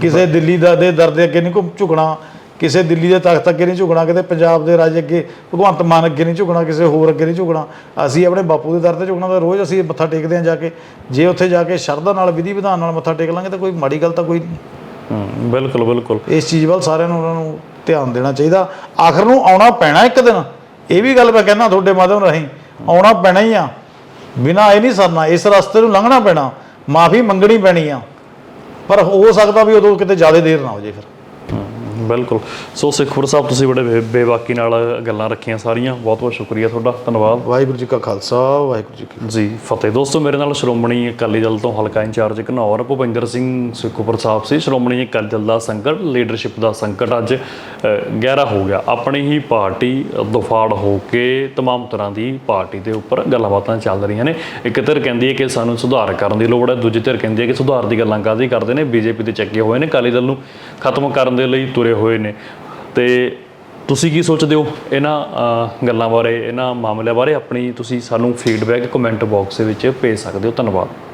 ਕਿਸੇ ਦਿੱਲੀ ਦਾ ਦੇ ਦਰ ਦੇ ਅੱਗੇ ਨਹੀਂ ਝੁਕਣਾ ਕਿਸੇ ਦਿੱਲੀ ਦੇ ਤਖਤ ਅੱਗੇ ਨਹੀਂ ਝੁਕਣਾ ਕਿਤੇ ਪੰਜਾਬ ਦੇ ਰਾਜ ਅੱਗੇ ਭਗਵੰਤ ਮਾਨ ਅੱਗੇ ਨਹੀਂ ਝੁਕਣਾ ਕਿਸੇ ਹੋਰ ਅੱਗੇ ਨਹੀਂ ਝੁਕਣਾ। ਅਸੀਂ ਆਪਣੇ ਬਾਪੂ ਦੇ ਦਰ ਤੇ ਝੁਕਣਾ ਤਾਂ ਰੋਜ਼ ਅਸੀਂ ਮੱਥਾ ਟੇਕਦੇ ਹਾਂ ਜਾ ਕੇ। ਜੇ ਉੱਥੇ ਜਾ ਕੇ ਸ਼ਰਧਾ ਨਾਲ ਵਿਧੀ ਵਿਧਾਨ ਨਾਲ ਮੱਥਾ ਟੇਕ ਲਾਂਗੇ ਤਾਂ ਕੋਈ ਮਾੜੀ ਗੱਲ ਤਾਂ ਕੋਈ ਨਹੀਂ। ਬਿਲਕੁਲ ਬਿਲਕੁਲ। ਇਸ ਚੀਜ਼ ਵੱਲ ਸਾਰਿਆਂ ਨੂੰ ਉਹਨਾਂ ਨੂੰ ਧਿਆਨ ਦੇਣਾ ਚਾਹੀਦਾ। ਆਖਰ ਨੂੰ ਆਉਣਾ ਪੈਣਾ ਇੱਕ ਦਿਨ। ਇਹ ਵੀ ਗੱਲ ਮੈਂ ਕਹਿੰਦਾ ਤੁਹਾਡੇ ਮਾਧਿਅਮ ਰਾਹੀਂ। ਆਉਣਾ ਪੈਣਾ ਹੀ ਆ। ਬਿਨਾ ਇਹ ਨਹੀਂ ਸਰਨਾ। ਇਸ ਰਸਤੇ ਨੂੰ ਲੰਘਣਾ ਪੈਣਾ। ਮਾਫੀ ਮੰਗਣੀ ਪੈਣੀ ਆ। ਪਰ ਹੋ ਸਕਦਾ ਵੀ ਉਦੋਂ ਕਿਤੇ ਜ਼ਿਆਦਾ ਦੇਰ ਨਾ ਹੋ ਜੇ ਫਿਰ। ਬਿਲਕੁਲ ਸੋ ਸਿੱਖਪੁਰ ਸਾਹਿਬ ਤੁਸੀਂ ਬੜੇ ਬੇ- ਬੇਬਾਕੀ ਨਾਲ ਗੱਲਾਂ ਰੱਖੀਆਂ ਸਾਰੀਆਂ ਬਹੁਤ ਬਹੁਤ ਸ਼ੁਕਰੀਆ ਤੁਹਾਡਾ ਧੰਨਵਾਦ ਵਾਹਿਗੁਰੂ ਜੀ ਕਾ ਖਾਲਸਾ ਵਾਹਿਗੁਰੂ ਜੀ ਕੀ ਜੀ ਫਤਿਹ ਦੋਸਤੋ ਮੇਰੇ ਨਾਲ ਸ਼੍ਰੋਮਣੀ ਅਕਾਲੀ ਦਲ ਤੋਂ ਹਲਕਾ ਇੰਚਾਰਜ ਘਨੌਰ ਭੁਪਿੰਦਰ ਸਿੰਘ ਸੁਖਪੁਰ ਸਾਹਿਬ ਸੀ ਸ਼੍ਰੋਮਣੀ ਅਕਾਲੀ ਦਲ ਦਾ ਸੰਕਟ ਲੀਡਰਸ਼ਿਪ ਦਾ ਸੰਕਟ ਅੱਜ ਅ, ਗਹਿਰਾ ਹੋ ਗਿਆ ਆਪਣੀ ਹੀ ਪਾਰਟੀ ਦੁਫਾੜ ਹੋ ਕੇ तमाम ਤਰ੍ਹਾਂ ਦੀ ਪਾਰਟੀ ਦੇ ਉੱਪਰ ਗੱਲਾਂ ਬਾਤਾਂ ਚੱਲ ਰਹੀਆਂ ਨੇ ਇੱਕ ਧਿਰ ਕਹਿੰਦੀ ਹੈ ਕਿ ਸਾਨੂੰ ਸੁਧਾਰ ਕਰਨ ਦੀ ਲੋੜ ਹੈ ਦੂਜੀ ਧਿਰ ਕਹਿੰਦੀ ਹੈ ਕਿ ਸੁਧਾਰ ਦੀ ਗੱਲਾਂ ਕਾਹਦੀ ਕਰਦੇ ਨੇ ਬੀਜੇਪੀ ਦੇ ਚੱਕੇ ਹੋਏ ਨੇ ਅਕਾਲੀ ਦਲ ਨੂੰ ਖਤਮ ਕਰਨ ਦੇ ਲਈ ਤੁਰੇ ਹੋਏ ਨੇ। ਤੇ ਤੁਸੀਂ ਕੀ ਸੋਚਦੇ ਹੋ ਇਹਨਾਂ ਗੱਲਾਂ ਬਾਰੇ, ਇਹਨਾਂ ਮਾਮਲਿਆਂ ਬਾਰੇ? ਆਪਣੀ ਤੁਸੀਂ ਸਾਨੂੰ ਫੀਡਬੈਕ ਕਮੈਂਟ ਬਾਕਸ ਦੇ ਵਿੱਚ ਭੇਜ ਸਕਦੇ ਹੋ। ਧੰਨਵਾਦ।